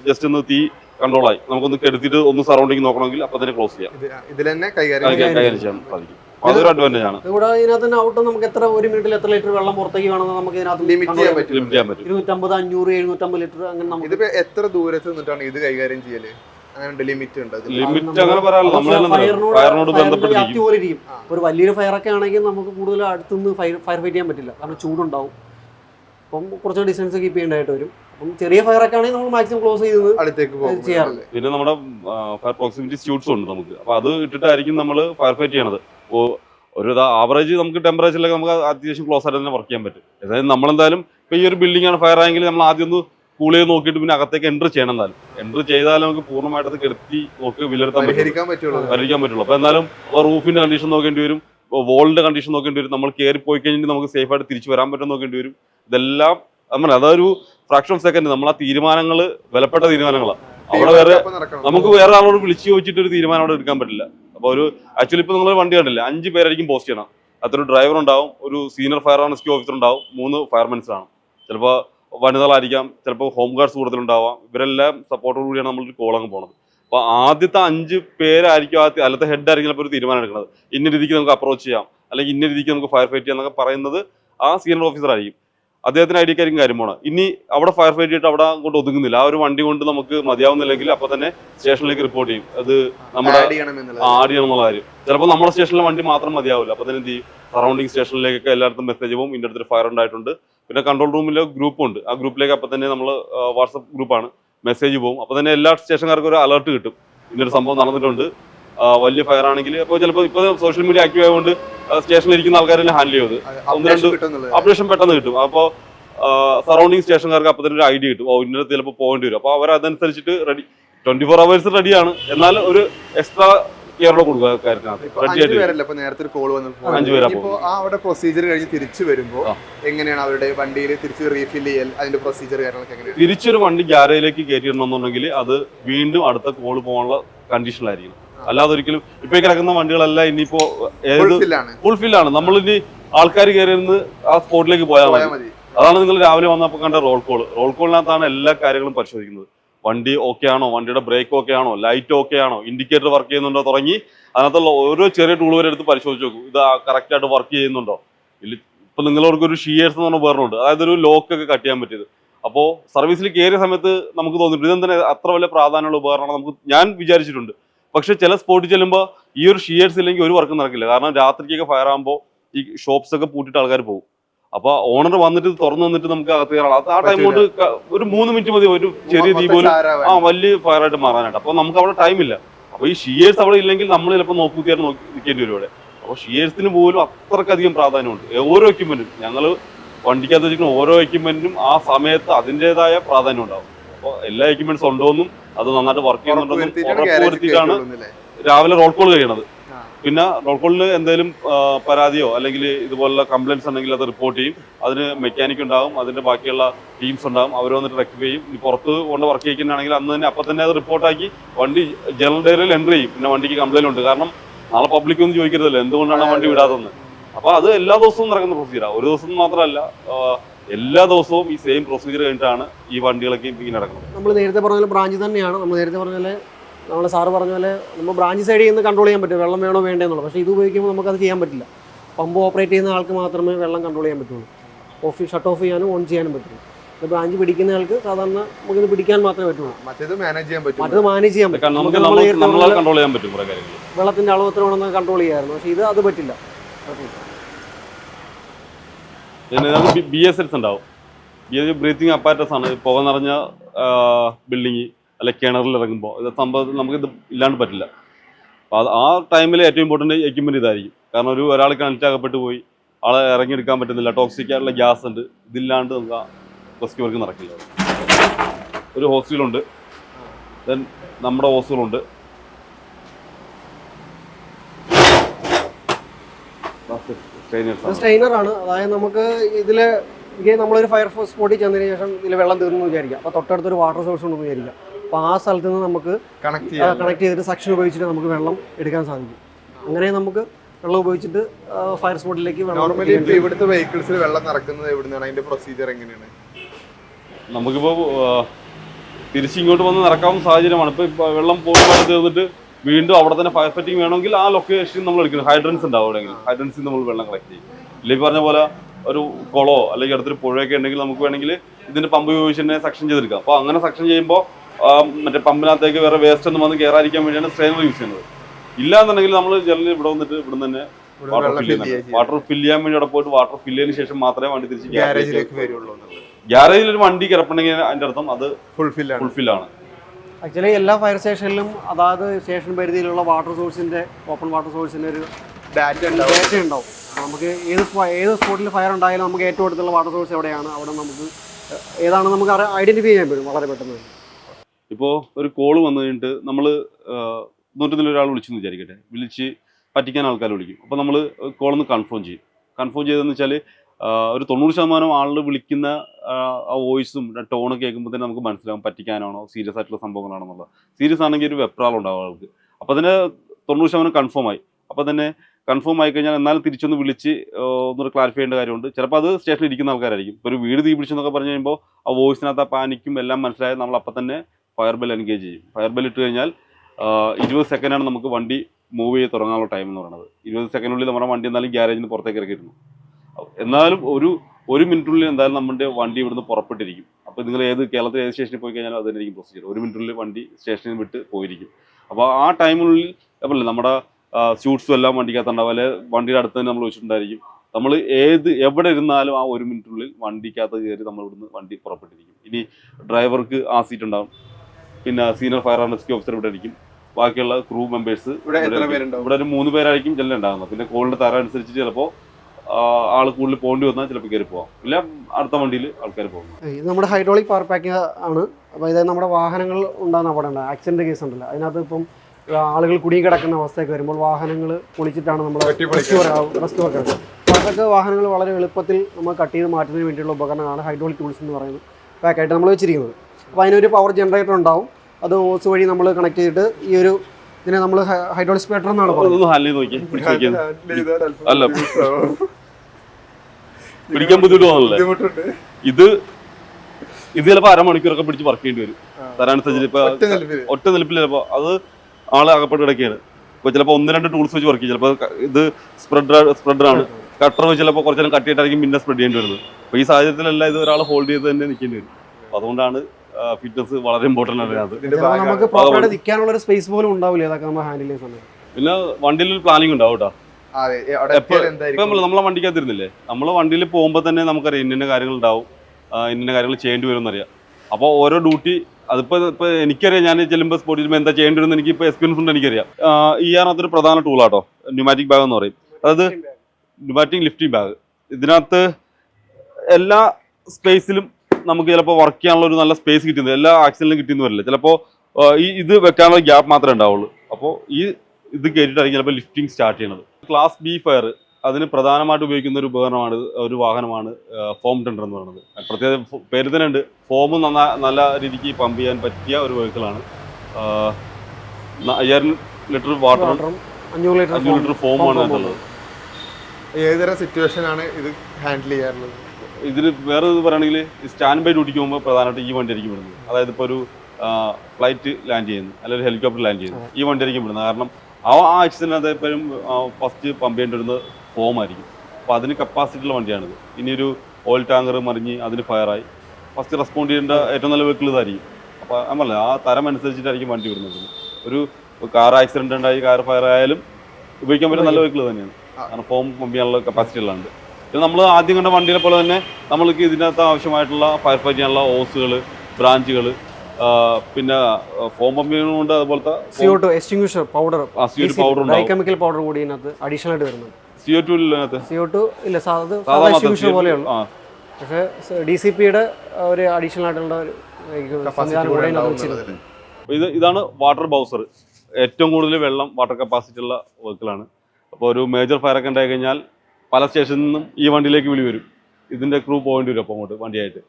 ജസ്റ്റ് ഒന്ന് തീ കൺട്രോൾ ആയി. നമുക്കൊന്ന് കെടുത്തിട്ട് ഒന്ന് സറൗണ്ടിങ് നോക്കണമെങ്കിൽ അപ്പൊ തന്നെ ക്ലോസ് ചെയ്യാം. ഇതിൽ തന്നെ കൈകാര്യം ചെയ്യാം. കൈകാര്യം ചെയ്യാൻ സാധിക്കും. അതൊരു അഡ്വാന്റേജ് ആണ്. ഇവിടെ ഇതിനകത്ത് തന്നെ ഔട്ട് നമുക്ക് എത്ര ഒരു മിനിറ്റിൽ എത്ര ലിറ്റർ വെള്ളം പുറത്തേക്ക് വേണമെന്ന് നമുക്ക് ഇതിനകത്ത് ലിമിറ്റ് ചെയ്യാൻ പറ്റും. ലിമിറ്റ് ചെയ്യാൻ പറ്റും. ഇരുന്നൂറ്റമ്പത് അഞ്ഞൂറ് എഴുന്നൂറ്റമ്പത് ലിറ്റർ അങ്ങനെ നമുക്ക് ഇതിപ്പോ എത്ര ദൂരത്ത് നിന്നിട്ടാണ് ഇത് കൈകാര്യം ചെയ്യൽ? അങ്ങനെ ലിമിറ്റ് ഉണ്ട് ലിമിറ്റ് അങ്ങനെ ബന്ധപ്പെട്ടിരിക്കും. വ്യാപ്തി പോലെ ഇരിക്കും. ഒരു വലിയൊരു ഫയറൊക്കെ ആണെങ്കിൽ നമുക്ക് കൂടുതൽ അടുത്തുനിന്ന് ഫയർ ഫയർ ഫൈറ്റ് ചെയ്യാൻ പറ്റില്ല. കാരണം ചൂടുണ്ടാവും. അപ്പം കുറച്ച് ഡിസ്റ്റൻസ് കീപ്പ് ചെയ്യേണ്ടതായിട്ട് വരും. അപ്പം ചെറിയ ഫയറൊക്കെ ആണെങ്കിൽ നമ്മൾ മാക്സിമം ക്ലോസ് ചെയ്ത് അടുത്തേക്ക് പോകും. ചെയ്യാറുണ്ട്. പിന്നെ നമ്മുടെ ഫയർ പ്രോക്സിമിറ്റി സ്യൂട്ട്സ് ഉണ്ട് നമുക്ക്. അപ്പൊ അത് ഇട്ടിട്ടായിരിക്കും നമ്മൾ ഫയർ ഫൈറ്റ് ചെയ്യണത്. ഒരു ആവറേജ് നമുക്ക് ടെമ്പറേച്ചറിലൊക്കെ നമുക്ക് അത്യാവശ്യം ക്ലോസ് ആയിട്ട് തന്നെ വർക്ക് ചെയ്യാൻ പറ്റും. അതായത് നമ്മളെന്തായാലും ഇപ്പോൾ ഈ ഒരു ബിൽഡിംഗ് ആണ് ഫയർ ആയെങ്കിൽ നമ്മൾ ആദ്യം ഒന്ന് ചെയ്ത് നോക്കിയിട്ട് പിന്നെ അകത്തേക്ക് എന്റർ ചെയ്യണം എന്തായാലും എന്റർ ചെയ്താലും നമുക്ക് പൂർണമായിട്ട് അത് കെടുത്തി നോക്കി വിലയിരുത്താൻ പറ്റും പരിഹരിക്കാൻ പറ്റുള്ളൂ. അപ്പോൾ എന്നാലും റൂഫിന്റെ കണ്ടീഷൻ നോക്കേണ്ടി വരും. വോളിന്റെ കണ്ടീഷൻ നോക്കേണ്ടി വരും. നമ്മൾ കയറി പോയി കഴിഞ്ഞിട്ട് നമുക്ക് സേഫ് ആയിട്ട് തിരിച്ചു വരാൻ പറ്റും നോക്കേണ്ടി വരും. ഇതെല്ലാം നമ്മൾ അതൊരു ഫ്രാക്ഷൻ ഓഫ് സെക്കൻഡ് നമ്മൾ ആ തീരുമാനങ്ങൾ വിലപ്പെട്ട തീരുമാനങ്ങളാണ് അവിടെ വേറെ നമുക്ക് വേറെ ആളോട് വിളിച്ചു ചോദിച്ചിട്ട് ഒരു തീരുമാനം അവിടെ എടുക്കാൻ പറ്റില്ല. അപ്പൊ ഒരു ആക്ച്വലി ഇപ്പൊ നിങ്ങൾ വണ്ടി കണ്ടില്ല? അഞ്ച് പേരായിരിക്കും പോസ്റ്റ് ചെയ്യണം. അതൊരു ഡ്രൈവർ ഉണ്ടാവും ഒരു സീനിയർ ഫയർ റെസ്ക്യൂ ഓഫീസർ ഉണ്ടാവും മൂന്ന് ഫയർമെൻസ് ആണ്. ചിലപ്പോൾ വനിതകളായിരിക്കാം ചിലപ്പോൾ ഹോം ഗാർഡ്സ് കൂടുതലുണ്ടാവാം ഇവരെല്ലാം സപ്പോർട്ടോട് കൂടിയാണ് നമ്മൾ കോൾ അങ്ങ് പോകുന്നത് അപ്പൊ ആദ്യത്തെ അഞ്ച് പേരായിരിക്കും ആദ്യത്തെ അല്ലത്തെ ഹെഡ് ആയിരിക്കും ചിലപ്പോൾ ഒരു തീരുമാനം എടുക്കുന്നത്. ഇന്ന രീതിക്ക് നമുക്ക് അപ്രോച്ച് ചെയ്യാം. അല്ലെങ്കിൽ ഇന്ന രീതിക്ക് നമുക്ക് ഫയർ ഫൈറ്റ് ചെയ്യാം എന്നൊക്കെ പറയുന്നത് ആ സീനിയർ ഓഫീസർ ആയിരിക്കും. അദ്ദേഹത്തിന് ഐഡിയക്കായിരിക്കും കാര്യം പോണം ഇനി അവിടെ ഫയർ ഫൈറ്റ് ചെയ്തിട്ട് അവിടെ അങ്ങോട്ട് ഒതുങ്ങുന്നില്ല. ആ ഒരു വണ്ടി കൊണ്ട് നമുക്ക് മതിയാവുന്നില്ലെങ്കിൽ അപ്പൊ തന്നെ സ്റ്റേഷനിലേക്ക് റിപ്പോർട്ട് ചെയ്യും. അത് നമ്മുടെ ആഡ് ചെയ്യണം എന്നുള്ള കാര്യം. ചിലപ്പോൾ നമ്മുടെ സ്റ്റേഷനിലെ വണ്ടി മാത്രം മതിയാവില്ല. അപ്പൊ തന്നെ എന്ത് ചെയ്യും? സറൗണ്ടിങ് സ്റ്റേഷനിലേക്കൊക്കെ എല്ലായിടത്തും മെസ്സേജ് പോകും. ഇന്റെ അടുത്തൊരു ഫയർ ഉണ്ടായിട്ടുണ്ട്. പിന്നെ കൺട്രോൾ റൂമിലെ ഗ്രൂപ്പ് ഉണ്ട്. ആ ഗ്രൂപ്പിലേക്ക് അപ്പൊ തന്നെ നമ്മൾ വാട്സപ്പ് ഗ്രൂപ്പാണ് മെസ്സേജ് പോകും. അപ്പൊ തന്നെ എല്ലാ സ്റ്റേഷൻകാർക്കും ഒരു അലർട്ട് കിട്ടും. ഇന്നൊരു സംഭവം നടന്നിട്ടുണ്ട്. വലിയ ഫയർ ആണെങ്കിൽ. അപ്പോൾ ചിലപ്പോൾ ഇപ്പോൾ സോഷ്യൽ മീഡിയ ആക്റ്റീവ് ആയതുകൊണ്ട് സ്റ്റേഷനിൽ ഇരിക്കുന്ന ആൾക്കാരെല്ലാം ഹാൻഡിൽ ചെയ്ത് ഒന്ന് രണ്ട് അപ്ഡേഷൻ പെട്ടെന്ന് കിട്ടും. അപ്പോൾ സറൗണ്ടിങ് സ്റ്റേഷൻകാർക്ക് അപ്പോൾ തന്നെ ഒരു ഐഡിയ കിട്ടും. ഓ ഇന്നത്തെ ചിലപ്പോൾ പോകേണ്ടി വരും. അപ്പോൾ അവർ അതനുസരിച്ചിട്ട് റെഡി ട്വന്റി ഫോർ അവേഴ്സ് റെഡിയാണ് എന്നാൽ ഒരു എക്സ്ട്രാ കൊടുക്കുക ഇപ്പൊ നേരത്തെ ഒരു കോൾ ഇപ്പോ ആ അവിടെ പ്രൊസീജിയർ കഴിഞ്ഞ് തിരിച്ചു വരുമ്പോൾ എങ്ങനെയാണ് അവരുടെ വണ്ടിയിൽ തിരിച്ച് റീഫിൽ ചെയ്യൽ അതിന്റെ പ്രൊസീജിയർ കാര്യങ്ങളൊക്കെ എങ്ങനെയാണ്? തിരിച്ചൊരു വണ്ടി ഗ്യാരേജിലേക്ക് കയറ്റിയിടണമെന്നുണ്ടെങ്കിൽ അത് വീണ്ടും അടുത്ത കോൾ പോകാനുള്ള കണ്ടീഷനിലായിരിക്കും അല്ലാതെ ഒരിക്കലും ഇപ്പൊ ഈ കിടക്കുന്ന വണ്ടികളല്ല ഇനിയിപ്പോ ഏത് ഫുൾഫില്ലാണ് ഫുൾ ഫില്ലാണ് നമ്മൾ ഇനി ആൾക്കാർ കയറി നിന്ന് ആ സ്പോട്ടിലേക്ക് പോയാൽ മതി. അതാണ് നിങ്ങൾ രാവിലെ വന്നപ്പോൾ കണ്ട റോൾ കോൾ റോൾ കോളിനകത്താണ് എല്ലാ കാര്യങ്ങളും പരിശോധിക്കുന്നത്. വണ്ടി ഓക്കെ ആണോ? വണ്ടിയുടെ ബ്രേക്ക് ഓക്കെ ആണോ? ലൈറ്റ് ഓക്കെ ആണോ? ഇൻഡിക്കേറ്റർ വർക്ക് ചെയ്യുന്നുണ്ടോ തുടങ്ങി. അതിനകത്തുള്ള ഓരോ ചെറിയ ടൂൾ വരെ എടുത്ത് പരിശോധിച്ച് നോക്കും. ഇത് കറക്റ്റ് ആയിട്ട് വർക്ക് ചെയ്യുന്നുണ്ടോ? ഇല്ല ഇപ്പൊ നിങ്ങളവർക്ക് ഒരു ഷിയേഴ്സ് എന്ന് പറഞ്ഞ വേറുണ്ട് അതായത് ഒരു ലോക്ക് ഒക്കെ കട്ട് ചെയ്യാൻ പറ്റിയത്. അപ്പോൾ സർവീസിൽ കയറിയ സമയത്ത് നമുക്ക് തോന്നിയിട്ടുണ്ട്. ഇതെന്തിനാ? അത്ര വലിയ പ്രാധാന്യമുള്ള ഉപകരണം നമുക്ക് ഞാൻ വിചാരിച്ചിട്ടുണ്ട്. പക്ഷെ ചില സ്പോട്ടിൽ ചെല്ലുമ്പോൾ ഈ ഒരു ഷിയേഴ്സ് ഇല്ലെങ്കിൽ ഒരു വർക്കും നടക്കില്ല. കാരണം രാത്രിക്കൊക്കെ ഫയർ ആകുമ്പോൾ ഈ ഷോപ്സ് ഒക്കെ പൂട്ടിട്ട് ആൾക്കാർ പോകും. അപ്പൊ ഓണർ വന്നിട്ട് തുറന്നു വന്നിട്ട് നമുക്ക് അകത്ത് കയറാം. ആ ടൈം കൊണ്ട് ഒരു മൂന്ന് മിനിറ്റ് മതി. ഒരു ചെറിയ തീ പോലും ആ വലിയ ഫയർ ആയിട്ട് മാറാനായിട്ട്. അപ്പൊ നമുക്ക് അവിടെ ടൈം ഇല്ല. അപ്പൊ ഈ ഷിയേഴ്സ് അവിടെ ഇല്ലെങ്കിൽ നമ്മൾ ചിലപ്പോൾ നോക്കിയാൽ നോക്കി നിൽക്കേണ്ടി വരും അവിടെ. അപ്പൊ ഷിയേഴ്സിന് പോലും അത്രക്കധികം പ്രാധാന്യമുണ്ട്. ഓരോ എക്യുപ്മെന്റും ഞങ്ങൾ വണ്ടിക്കകത്ത് വെച്ചിരിക്കുന്ന ഓരോ എക്യുപ്മെന്റിനും ആ സമയത്ത് അതിന്റെതായ പ്രാധാന്യം ഉണ്ടാവും. അപ്പോൾ എല്ലാ എക്യുപ്മെന്റ്സ് ഉണ്ടോന്നും അത് നന്നായിട്ട് വർക്ക് ചെയ്യുന്നുണ്ടെന്നും ഉറപ്പുവരുത്തിയിട്ടാണ്? രാവിലെ റോൾ കോൾ കഴിയണത്. പിന്നെ റോൾ കോളിൽ എന്തെങ്കിലും പരാതിയോ അല്ലെങ്കിൽ ഇതുപോലുള്ള കംപ്ലൈൻസ് ഉണ്ടെങ്കിൽ അത് റിപ്പോർട്ട് ചെയ്യും. അതിന് മെക്കാനിക് ഉണ്ടാവും അതിന്റെ ബാക്കിയുള്ള ടീംസ് ഉണ്ടാവും. അവർ വന്നിട്ട് റെക്ടിഫൈ ചെയ്യും. ഇനി പുറത്ത് കൊണ്ട് വർക്ക് ചെയ്യിക്കുന്നതാണെങ്കിൽ അന്ന് തന്നെ അപ്പം തന്നെ അത് റിപ്പോർട്ടാക്കി വണ്ടി ജനറൽ ഡയറിയിൽ എൻട്രി ചെയ്യും. പിന്നെ വണ്ടിക്ക് കംപ്ലൈന്റ് ഉണ്ട്. കാരണം നാളെ പബ്ലിക് ഒന്നും ചോദിക്കരുതല്ലോ. എന്തുകൊണ്ടാണ് വണ്ടി വിടാത്തതെന്ന്. അപ്പൊ അത് എല്ലാ ദിവസവും നടക്കുന്ന പ്രൊസീജിയറാണ് ഒരു ദിവസം മാത്രമല്ല എല്ലാ ദിവസവും ഈ സെയിം പ്രൊസീജിയർ കഴിഞ്ഞിട്ടാണ് ഈ വണ്ടികളൊക്കെ ഇങ്ങനെ നടക്കുന്നത്. നമ്മൾ നേരത്തെ പറഞ്ഞ പോലെ ബ്രാഞ്ച് തന്നെയാണ്. നമ്മൾ നേരത്തെ പറഞ്ഞ പോലെ നമ്മൾ സാറ് പറഞ്ഞ പോലെ നമ്മൾ ബ്രാഞ്ച് സൈഡിൽ നിന്ന് കൺട്രോൾ ചെയ്യാൻ പറ്റും. വെള്ളം വേണോ വേണ്ടേ എന്നുള്ളത് പക്ഷേ ഇത് ഉപയോഗിക്കുമ്പോൾ നമുക്കത് ചെയ്യാൻ പറ്റില്ല. പമ്പ് ഓപ്പറേറ്റ് ചെയ്യുന്ന ആൾക്ക് മാത്രമേ വെള്ളം കൺട്രോൾ ചെയ്യാൻ പറ്റുള്ളൂ. ഓഫ് ഷട്ട് ഓഫ് ചെയ്യാനും ഓൺ ചെയ്യാനും പറ്റുള്ളൂ. ഇത് ബ്രാഞ്ച് പിടിക്കുന്ന ആൾക്ക് സാധാരണ നമുക്കിത് പിടിക്കാൻ മാത്രമേ പറ്റുള്ളൂ. മറ്റേത് മാനേജ് ചെയ്യാൻ പറ്റും മറ്റേത് മാനേജ് ചെയ്യാൻ പറ്റും. നമുക്ക് നമ്മൾ കൺട്രോൾ ചെയ്യാൻ പറ്റും വെള്ളത്തിന്റെ അളവ് എത്ര വേണമെന്ന് കൺട്രോൾ ചെയ്യാമായിരുന്നു പക്ഷേ ഇത് അത് പറ്റില്ല. പിന്നെ ബി എസ് എൽസ് ഉണ്ടാവും. ബി എസ് ബ്രീത്തിങ് അപ്പാറ്റസ് ആണ്. പുക നിറഞ്ഞ ബിൽഡിങ് അല്ലെ കിണറിൽ ഇറങ്ങുമ്പോൾ ഇത് സംഭവത്തിൽ നമുക്ക് ഇത് ഇല്ലാണ്ട് പറ്റില്ല. അപ്പോൾ ആ ടൈമിൽ ഏറ്റവും ഇമ്പോർട്ടന്റ് എക്യുപ്മെന്റ് ഇതായിരിക്കും. കാരണം ഒരു ഒരാൾ കണക്റ്റ് ആകപ്പെട്ട് പോയി ആളെ ഇറങ്ങിയെടുക്കാൻ പറ്റുന്നില്ല. ടോക്സിക് ആയിട്ടുള്ള ഗ്യാസ് ഉണ്ട്. ഇതില്ലാണ്ട് നമുക്ക് ആ റെസ്ക്യൂ വർക്ക് നടക്കില്ല. ഒരു ഹോസ്റ്റലുണ്ട് ദെൻ നമ്മുടെ ഹോസ്പിറ്റലുണ്ട് ആണ്. അതായത് നമുക്ക് ഇതിൽ നമ്മളൊരു ഫയർ ഫോഴ്സ് സ്പോട്ടിൽ ചെന്നതിന് ശേഷം ഇതിൽ വെള്ളം തീർന്നു വിചാരിക്കാം. അപ്പോൾ തൊട്ടടുത്തൊരു വാട്ടർ സോഴ്സ് ഉണ്ടെന്ന് വിചാരിക്കാം. അപ്പോൾ ആ സ്ഥലത്ത് നിന്ന് നമുക്ക് കണക്ട് കണക്ട് ചെയ്തിട്ട് സക്ഷൻ ഉപയോഗിച്ചിട്ട് നമുക്ക് വെള്ളം എടുക്കാൻ സാധിക്കും. അങ്ങനെ നമുക്ക് വെള്ളം ഉപയോഗിച്ചിട്ട് ഫയർ സ്പോട്ടിലേക്ക് വെള്ളം നോർമലി ഇവിടുത്തെ വെഹിക്കിൾസിൽ വെള്ളം നിറക്കുന്നത് എവിടുന്നാണ്? അതിന്റെ പ്രൊസീജിയർ എങ്ങനെയാണ്? നമുക്കിപ്പോൾ തിരിച്ചിങ്ങോട്ട് വന്ന് നടക്കാവുന്ന സാഹചര്യമാണ്. ഇപ്പോൾ ഇപ്പോൾ വെള്ളം പോകുമ്പോൾ തീർന്നിട്ട് വീണ്ടും അവിടെ തന്നെ ഫയർ ഫൈറ്റിംഗ് വേണമെങ്കിൽ ആ ലൊക്കേഷൻ നമ്മൾ എടുക്കുന്നത് ഹൈഡ്രൻസ് ഉണ്ടാവും എവിടെയെങ്കിലും ഹൈഡ്രൻസിൽ നമ്മൾ വെള്ളം കളക്ട് ചെയ്യും. ഇല്ലെങ്കിൽ പറഞ്ഞ പോലെ ഒരു കുളമോ അല്ലെങ്കിൽ അടുത്തൊരു പുഴയൊക്കെ ഉണ്ടെങ്കിൽ നമുക്ക് വേണമെങ്കിൽ ഇതിന്റെ പമ്പ് ഉപയോഗിച്ച് തന്നെ സക്ഷൻ ചെയ്തെടുക്കാം. അപ്പോൾ അങ്ങനെ സക്ഷൻ ചെയ്യുമ്പോൾ മറ്റേ പമ്പിനകത്തേക്ക് വേറെ വേസ്റ്റ് ഒന്നും വന്ന് കയറാതിരിക്കാൻ വേണ്ടിയാണ് സ്ട്രെയിനർ യൂസ് ചെയ്യുന്നത്. ഇല്ലാന്നുണ്ടെങ്കിൽ നമ്മൾ ജനറലി ഇവിടെ വന്നിട്ട് ഇവിടെ നിന്ന് തന്നെ വാട്ടർ ഫിൽ ഫില്ല് ചെയ്യുന്നത് വാട്ടർ ഫില്ല് ചെയ്യാൻ വേണ്ടി അവിടെ പോയിട്ട് വാട്ടർ ഫില്ല് ചെയ്തതിന് ശേഷം മാത്രമേ വണ്ടി തിരിച്ച് ഗ്യാരേജിലേക്ക് വരുള്ളൂ ഗ്യാരേജിൽ ഒരു വണ്ടി കിടപ്പുണ്ടെങ്കിൽ അതിന്റെ അർത്ഥം അത് ഫുൾഫിൽ ഫുൾഫിൽ ആണ്. ആക്ച്വലി എല്ലാ ഫയർ സ്റ്റേഷനിലും അതാത് സ്റ്റേഷൻ പരിധിയിലുള്ള വാട്ടർ സോഴ്സിന്റെ ഓപ്പൺ വാട്ടർ സോഴ്സിന്റെ ഒരു ഡാറ്റ ഡാറ്റ ഉണ്ടാവും. നമുക്ക് ഏത് ഏത് സ്പോട്ടിൽ ഫയർ ഉണ്ടായാലും നമുക്ക് ഏറ്റവും അടുത്തുള്ള വാട്ടർ സോഴ്സ് എവിടെയാണ്? അവിടെ നമുക്ക് ഏതാണ് നമുക്ക് ഐഡന്റിഫൈ ചെയ്യാൻ പറ്റും വളരെ പെട്ടെന്ന്. ഇപ്പോൾ ഒരു കോൾ വന്നു കഴിഞ്ഞിട്ട് നമ്മൾ നൂറ്റൊന്നിൽ ഒരാൾ വിളിച്ചെന്ന് വിചാരിക്കട്ടെ. വിളിച്ച് പറ്റിക്കാൻ ആൾക്കാർ വിളിക്കും. അപ്പോൾ നമ്മൾ കോളൊന്ന് കൺഫേം ചെയ്യും. കൺഫേം ചെയ്തതെന്ന് വെച്ചാൽ ഒരു തൊണ്ണൂറ് ശതമാനം ആളുകൾ വിളിക്കുന്ന ആ, വോയിസും ടോണും കേൾക്കുമ്പോൾ തന്നെ നമുക്ക് മനസ്സിലാവും പറ്റിക്കാനാണോ സീരിയസ് ആയിട്ടുള്ള സംഭവങ്ങളാണെന്നുള്ളത്. സീരിയസ് ആണെങ്കിൽ ഒരു വെപ്രാളം ഉണ്ടാവും ആൾക്ക്. അപ്പോൾ തന്നെ തൊണ്ണൂറ് ശതമാനം കൺഫേം ആയി. അപ്പോൾ തന്നെ കൺഫേം ആയി കഴിഞ്ഞാൽ എന്നാലും തിരിച്ചൊന്ന് വിളിച്ച് ഒന്നൊരു ക്ലാരിഫൈ ചെയ്യേണ്ട കാര്യമുണ്ട്. ചിലപ്പോൾ അത് സ്റ്റേഷനിൽ ഇരിക്കുന്ന ആൾക്കാരായിരിക്കും. ഒരു വീട് തീ പിടിച്ചെന്നൊക്കെ പറഞ്ഞു കഴിയുമ്പോൾ ആ വോയിസിനകത്ത് ആ പാനിക്കും എല്ലാം മനസ്സിലായത് നമ്മൾ അപ്പം തന്നെ ഫയർ ബെൽ എൻഗേജ് ചെയ്യും. ഫയർ ബെൽ ഇട്ട് കഴിഞ്ഞാൽ ഇരുപത് സെക്കൻഡാണ് നമുക്ക് വണ്ടി മൂവ് ചെയ്ത് തുടങ്ങാനുള്ള ടൈം എന്ന് പറയുന്നത്. ഇരുപത് സെക്കൻഡിനുള്ളിൽ നമ്മുടെ വണ്ടി എന്നാലും ഗ്യാരേജിൽ നിന്ന് പുറത്തേക്ക് ഇറക്കിയിരുന്നു എന്നാലും ഒരു ഒരു മിനിറ്റിനുള്ളിൽ എന്തായാലും നമ്മുടെ വണ്ടി ഇവിടുന്ന് പുറപ്പെട്ടിരിക്കും. അപ്പോൾ നിങ്ങൾ ഏത് കേരളത്തിൽ ഏത് സ്റ്റേഷനിൽ പോയി കഴിഞ്ഞാൽ അതായിരിക്കും പ്രൊസീജിയർ ഒരു മിനിറ്റിനുള്ളിൽ വണ്ടി സ്റ്റേഷനിൽ വിട്ട് പോയിരിക്കും. അപ്പോൾ ആ ടൈമിനുള്ളിൽ അപ്പോൾ നമ്മുടെ സ്യൂട്ട്സും എല്ലാം വണ്ടിക്കകത്തുണ്ടാവും. അല്ലെ വണ്ടിയുടെ അടുത്ത് തന്നെ നമ്മൾ വെച്ചിട്ടുണ്ടായിരിക്കും. നമ്മൾ ഏത് എവിടെ ഇരുന്നാലും ആ ഒരു മിനിറ്റിനുള്ളിൽ വണ്ടിക്കകത്ത് കയറി നമ്മൾ ഇവിടുന്ന് വണ്ടി പുറപ്പെട്ടിരിക്കും. ഇനി ഡ്രൈവർക്ക് ആ സീറ്റ് ഉണ്ടാവും. പിന്നെ senior fire and rescue officer ഇവിടെ ഇരിക്കും. ബാക്കിയുള്ള ക്രൂ മെമ്പേഴ്സ് ഇവിടെ ഒരു മൂന്ന് പേരായിരിക്കും ചില ഉണ്ടാകുന്നത് പിന്നെ കോളിന്റെ തരം അനുസരിച്ച് ചിലപ്പോൾ ആൾ കൂടുതൽ പോകേണ്ടി വന്നാൽ ചിലപ്പോൾ കയറി പോവാം. ഇല്ല അടുത്ത വണ്ടിയിൽ ആൾക്കാർ പോകും. ഇത് നമ്മുടെ ഹൈഡ്രോളിക് പവർ പാക്ക് ആണ്. അപ്പോൾ ഇത് നമ്മുടെ വാഹനങ്ങൾ ഉണ്ടാകുന്ന അവിടെ ഉണ്ട്. ആക്സിഡന്റ് കേസ് ഉണ്ടല്ലോ. അതിനകത്ത് ഇപ്പം ആളുകൾ കുടുങ്ങി കിടക്കുന്ന അവസ്ഥയൊക്കെ വരുമ്പോൾ വാഹനങ്ങൾ പൊളിച്ചിട്ടാണ് നമ്മൾ. റെസ്ക്യൂ റെസ്ക്യൂ വർക്ക് അപ്പോൾ അതൊക്കെ വാഹനങ്ങൾ വളരെ എളുപ്പത്തിൽ നമ്മൾ കട്ട് ചെയ്ത് മാറ്റുന്നതിന് വേണ്ടിയുള്ള ഉപകരണമാണ് ഹൈഡ്രോളിക് ടൂൾസ് എന്ന് പറയുന്നത്. പാക്കായിട്ട് നമ്മൾ വെച്ചിരിക്കുന്നത്. അപ്പോൾ അതിനൊരു പവർ ജനറേറ്റർ ഉണ്ടാവും. അത് ഓസ് വഴി നമ്മൾ കണക്ട് ചെയ്തിട്ട് ഈ ഒരു ഇതിനെ നമ്മൾ ഹൈഡ്രോളിക് സ്പേറ്റർ എന്നാണ് പറയുന്നത്. ഒന്ന് ഹാൻഡിൽ ചെയ്ത് നോക്കി പിടിച്ച് നോക്കിയത് ഹാൻഡിൽ ചെയ്താൽ അല്പം അല്ല. ബുദ്ധിമുട്ടാവും. പിടിക്കാൻ ബുദ്ധിമുട്ട് തോന്നല്ലേ ബുദ്ധിമുട്ടുണ്ട്. ഇത് ഇത് ചിലപ്പോൾ അരമണിക്കൂറൊക്കെ പിടിച്ച് വർക്ക് ചെയ്യേണ്ടി വരും. തരാനുസരിച്ച് ഇപ്പൊ ഒറ്റ നിലപ്പിൽ ചിലപ്പോൾ അത് ആളെ അകപ്പെട്ട് കിടക്കുകയാണ്. ഇപ്പൊ ചിലപ്പോൾ ഒന്ന് രണ്ട് ടൂൾസ് വെച്ച് വർക്ക് ചെയ്യും. ചിലപ്പോൾ ഇത് സ്പ്രെഡർ സ്പ്രെഡറാണ് കട്ടർ വെച്ച് ചിലപ്പോ കുറച്ച് നേരം കട്ട് ചെയ്തിട്ടായിരിക്കും പിന്നെ സ്പ്രെഡ് ചെയ്യേണ്ടി വരുന്നത്. അപ്പൊ ഈ സാഹചര്യത്തിലല്ല ഇത് ഒരാൾ ഹോൾഡ് ചെയ്ത് തന്നെ നിൽക്കേണ്ടി വരും. അതുകൊണ്ടാണ് ഫിറ്റ്നസ് വളരെ ഇമ്പോർട്ടന്റ് ആണ് നിൽക്കാനുള്ള സ്പേസ് പോലും ഉണ്ടാവില്ല പിന്നെ വണ്ടിയിൽ ഒരു പ്ലാനിങ് ഉണ്ടാവും കേട്ടോ നമ്മളെ വണ്ടിക്കകത്തിരുന്നില്ലേ? നമ്മളെ വണ്ടിയിൽ പോകുമ്പോൾ തന്നെ നമുക്കറിയാം ഇന്ന കാര്യങ്ങൾ ഉണ്ടാവും ഇന്ന കാര്യങ്ങൾ ചെയ്യേണ്ടി വരും എന്നറിയാം അപ്പോൾ ഓരോ ഡ്യൂട്ടി അതിപ്പോൾ ഇപ്പോൾ എനിക്കറിയാം ഞാൻ ചെല്ലുമ്പോൾ ചെയ്യുമ്പോൾ എന്താ ചെയ്യേണ്ടി വരുന്നത് എനിക്ക് ഇപ്പോൾ എക്സ്പീരിയൻസ് ഉണ്ട് എനിക്കറിയാം. ഈ അതിനകത്തൊരു പ്രധാന ടൂളാട്ടോ ന്യൂമാറ്റിക് ബാഗ് എന്ന് പറയും. അതായത് ന്യൂമാറ്റിക് ലിഫ്റ്റിംഗ് ബാഗ് ഇതിനകത്ത് എല്ലാ സ്പേസിലും നമുക്ക് ചിലപ്പോൾ വർക്ക് ചെയ്യാനുള്ള ഒരു നല്ല സ്പേസ് കിട്ടുന്നത് എല്ലാ ആക്സിഡന്റിലും കിട്ടിയെന്ന് വരില്ല? ചിലപ്പോൾ ഈ ഇത് വെക്കാനുള്ള ഗ്യാപ്പ് മാത്രമേ ഉണ്ടാവുള്ളൂ. അപ്പോൾ ഈ ഇത് കയറ്റിട്ടായിരിക്കും ചിലപ്പോൾ ലിഫ്റ്റിംഗ് സ്റ്റാർട്ട് ചെയ്യണത്. ക്ലാസ് ബി ഫയർ അതിന് പ്രധാനമായിട്ട് ഉപയോഗിക്കുന്ന ഒരു ഉപകരണമാണ് ഒരു വാഹനമാണ് ഫോം ടെൻഡർ എന്ന് പറയുന്നത്. പ്രത്യേക പേര് തന്നെ ഉണ്ട്. ഫോം നന്നാ നല്ല രീതിക്ക് പമ്പ് ചെയ്യാൻ പറ്റിയ ഒരു വെഹിക്കിളാണ് അയ്യായിരം ലിറ്റർ വാട്ടർ വാട്ടറും അഞ്ഞൂറ് ലിറ്റർ അഞ്ഞൂറ് ലിറ്റർ ഫോമാണ് അതിനുള്ളത്. ഏതൊരു സിറ്റുവേഷൻ ആണ് ഇത് ഹാൻഡിൽ ചെയ്യാറുള്ളത്? ഇതിൽ വേറെ ഇത് പറയുകയാണെങ്കിൽ സ്റ്റാൻഡ് ബൈ ഡ്യൂട്ടിക്ക് പോകുമ്പോൾ പ്രധാനമായിട്ട് ഈ വണ്ടി ആയിരിക്കും വിടുന്നത്. അതായത് ഇപ്പോൾ ഒരു ഫ്ലൈറ്റ് ലാൻഡ് ചെയ്യുന്നു അല്ലെങ്കിൽ ഹെലികോപ്റ്റർ ലാൻഡ് ചെയ്യുന്നു. ഈ വണ്ടി ആയിരിക്കും വിടുന്നത്. കാരണം ആ ആഴ്ചത്തിനകത്ത് എപ്പോഴും ഫസ്റ്റ് പമ്പ് ചെയ്യേണ്ടി വരുന്നത് ഫോം ആയിരിക്കും. അപ്പോൾ അതിന് കപ്പാസിറ്റിയുള്ള വണ്ടിയാണിത്. ഇനിയൊരു ഓയിൽ ടാങ്കർ മറിഞ്ഞ് അതിന് ഫയറായി ഫസ്റ്റ് റെസ്പോണ്ട് ചെയ്യേണ്ട ഏറ്റവും നല്ല വെഹിക്കിൾ ഇതായിരിക്കും. അപ്പോൾ പറഞ്ഞില്ല ആ തരം അനുസരിച്ചിട്ടായിരിക്കും വണ്ടി വിടുന്നത് ഒരു കാർ ആക്സിഡന്റ് ഉണ്ടായി കാർ ഫയർ ആയാലും ഉപയോഗിക്കാൻ പറ്റിയ നല്ല വെഹിക്കിൾ തന്നെയാണ്. കാരണം ഫോം പമ്പ് ചെയ്യാനുള്ള കപ്പാസിറ്റി ഉള്ളതുണ്ട് പിന്നെ നമ്മൾ ആദ്യം കണ്ട വണ്ടിയെ പോലെ തന്നെ നമ്മൾക്ക് ഇതിനകത്ത് ആവശ്യമായിട്ടുള്ള ഫയർ ഫൈറ്റ് ചെയ്യാനുള്ള ഓസുകൾ ബ്രാഞ്ചുകൾ പിന്നെ ഫോം പമ്പ് ഉണ്ട് അതുപോലത്തെ C O two extinguisher powder ആ സി ഒരു പൗഡർ ഉണ്ടാവും. കെമിക്കൽ പൗഡർ കൂടി ഇതിനകത്ത് അഡീഷണൽ ആയിട്ട് വരുന്നുണ്ട്. സി ഒ ടൂലിനകത്ത് സി ഒ ടു ഇല്ല സാധാ സാധാ പോലെയുള്ളൂ ആ. പക്ഷേ ഡി സി പിയുടെ ഒരു അഡീഷണൽ ആയിട്ടുള്ള ഒരു സംവിധാനം കൂടെ ഇതിനകത്ത് വെച്ചിരുന്നത് അപ്പോൾ ഇത് ഇതാണ് വാട്ടർ ബൗസർ ഏറ്റവും കൂടുതൽ വെള്ളം വാട്ടർ കപ്പാസിറ്റി ഉള്ള വെഹിക്കിളാണ് അപ്പോൾ ഒരു മേജർ ഫയർ ഒക്കെ ഉണ്ടായി കഴിഞ്ഞാൽ പല സ്റ്റേഷനിൽ നിന്നും ഈ വണ്ടിയിലേക്ക് വിളി വരും. ഇതിന്റെ ക്രൂ പോകേണ്ടി വരും അപ്പോൾ അങ്ങോട്ട് വണ്ടിയായിട്ട്.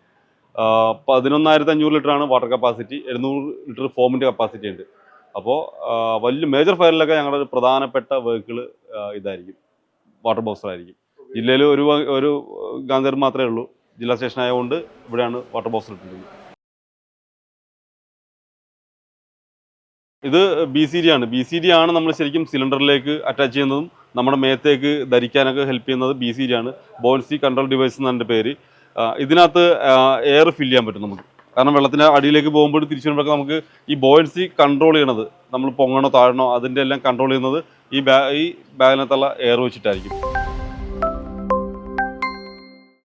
പതിനൊന്നായിരത്തി അഞ്ഞൂറ് ലിറ്റർ ആണ് വാട്ടർ കപ്പാസിറ്റി എഴുന്നൂറ് ലിറ്റർ ഫോമിന്റെ കപ്പാസിറ്റി ഉണ്ട്. അപ്പോൾ വലിയ മേജർ ഫയറിലൊക്കെ ഞങ്ങളുടെ പ്രധാനപ്പെട്ട വെഹിക്കിൾ ഇതായിരിക്കും. വാട്ടർ ബോസ്റ്ററായിരിക്കും ജില്ലയിൽ ഒരു ഒരു ഗാന്ധർ മാത്രമേ ഉള്ളൂ. ജില്ലാ സ്റ്റേഷൻ ആയതുകൊണ്ട് ഇവിടെയാണ് വാട്ടർ ബോസ്റ്റർ ഇട്ടിരിക്കുന്നത്. ഇത് ബി സി ഡി ആണ്. ബി സി ഡി ആണ് നമ്മൾ ശരിക്കും സിലിണ്ടറിലേക്ക് അറ്റാച്ച് ചെയ്യുന്നതും നമ്മുടെ മേത്തേക്ക് ധരിക്കാനൊക്കെ ഹെൽപ്പ് ചെയ്യുന്നത് ബി സി ഡി ആണ്. ബോൺസി കൺട്രോൾ ഡിവൈസ് എന്നാണ് പേര്. ഇതിനകത്ത് എയർ ഫില്ല് ചെയ്യാൻ പറ്റും നമുക്ക്. കാരണം വെള്ളത്തിന്റെ അടിയിലേക്ക് പോകുമ്പോൾ തിരിച്ചു വരുമ്പോഴൊക്കെ നമുക്ക് ഈ ബോയൻസി കൺട്രോൾ ചെയ്യണത് നമ്മൾ പൊങ്ങണോ താഴണോ അതിന്റെ എല്ലാം കൺട്രോൾ ചെയ്യുന്നത് ഈ ബാ ഈ ബാഗിനകത്തുള്ള എയർ വെച്ചിട്ടായിരിക്കും.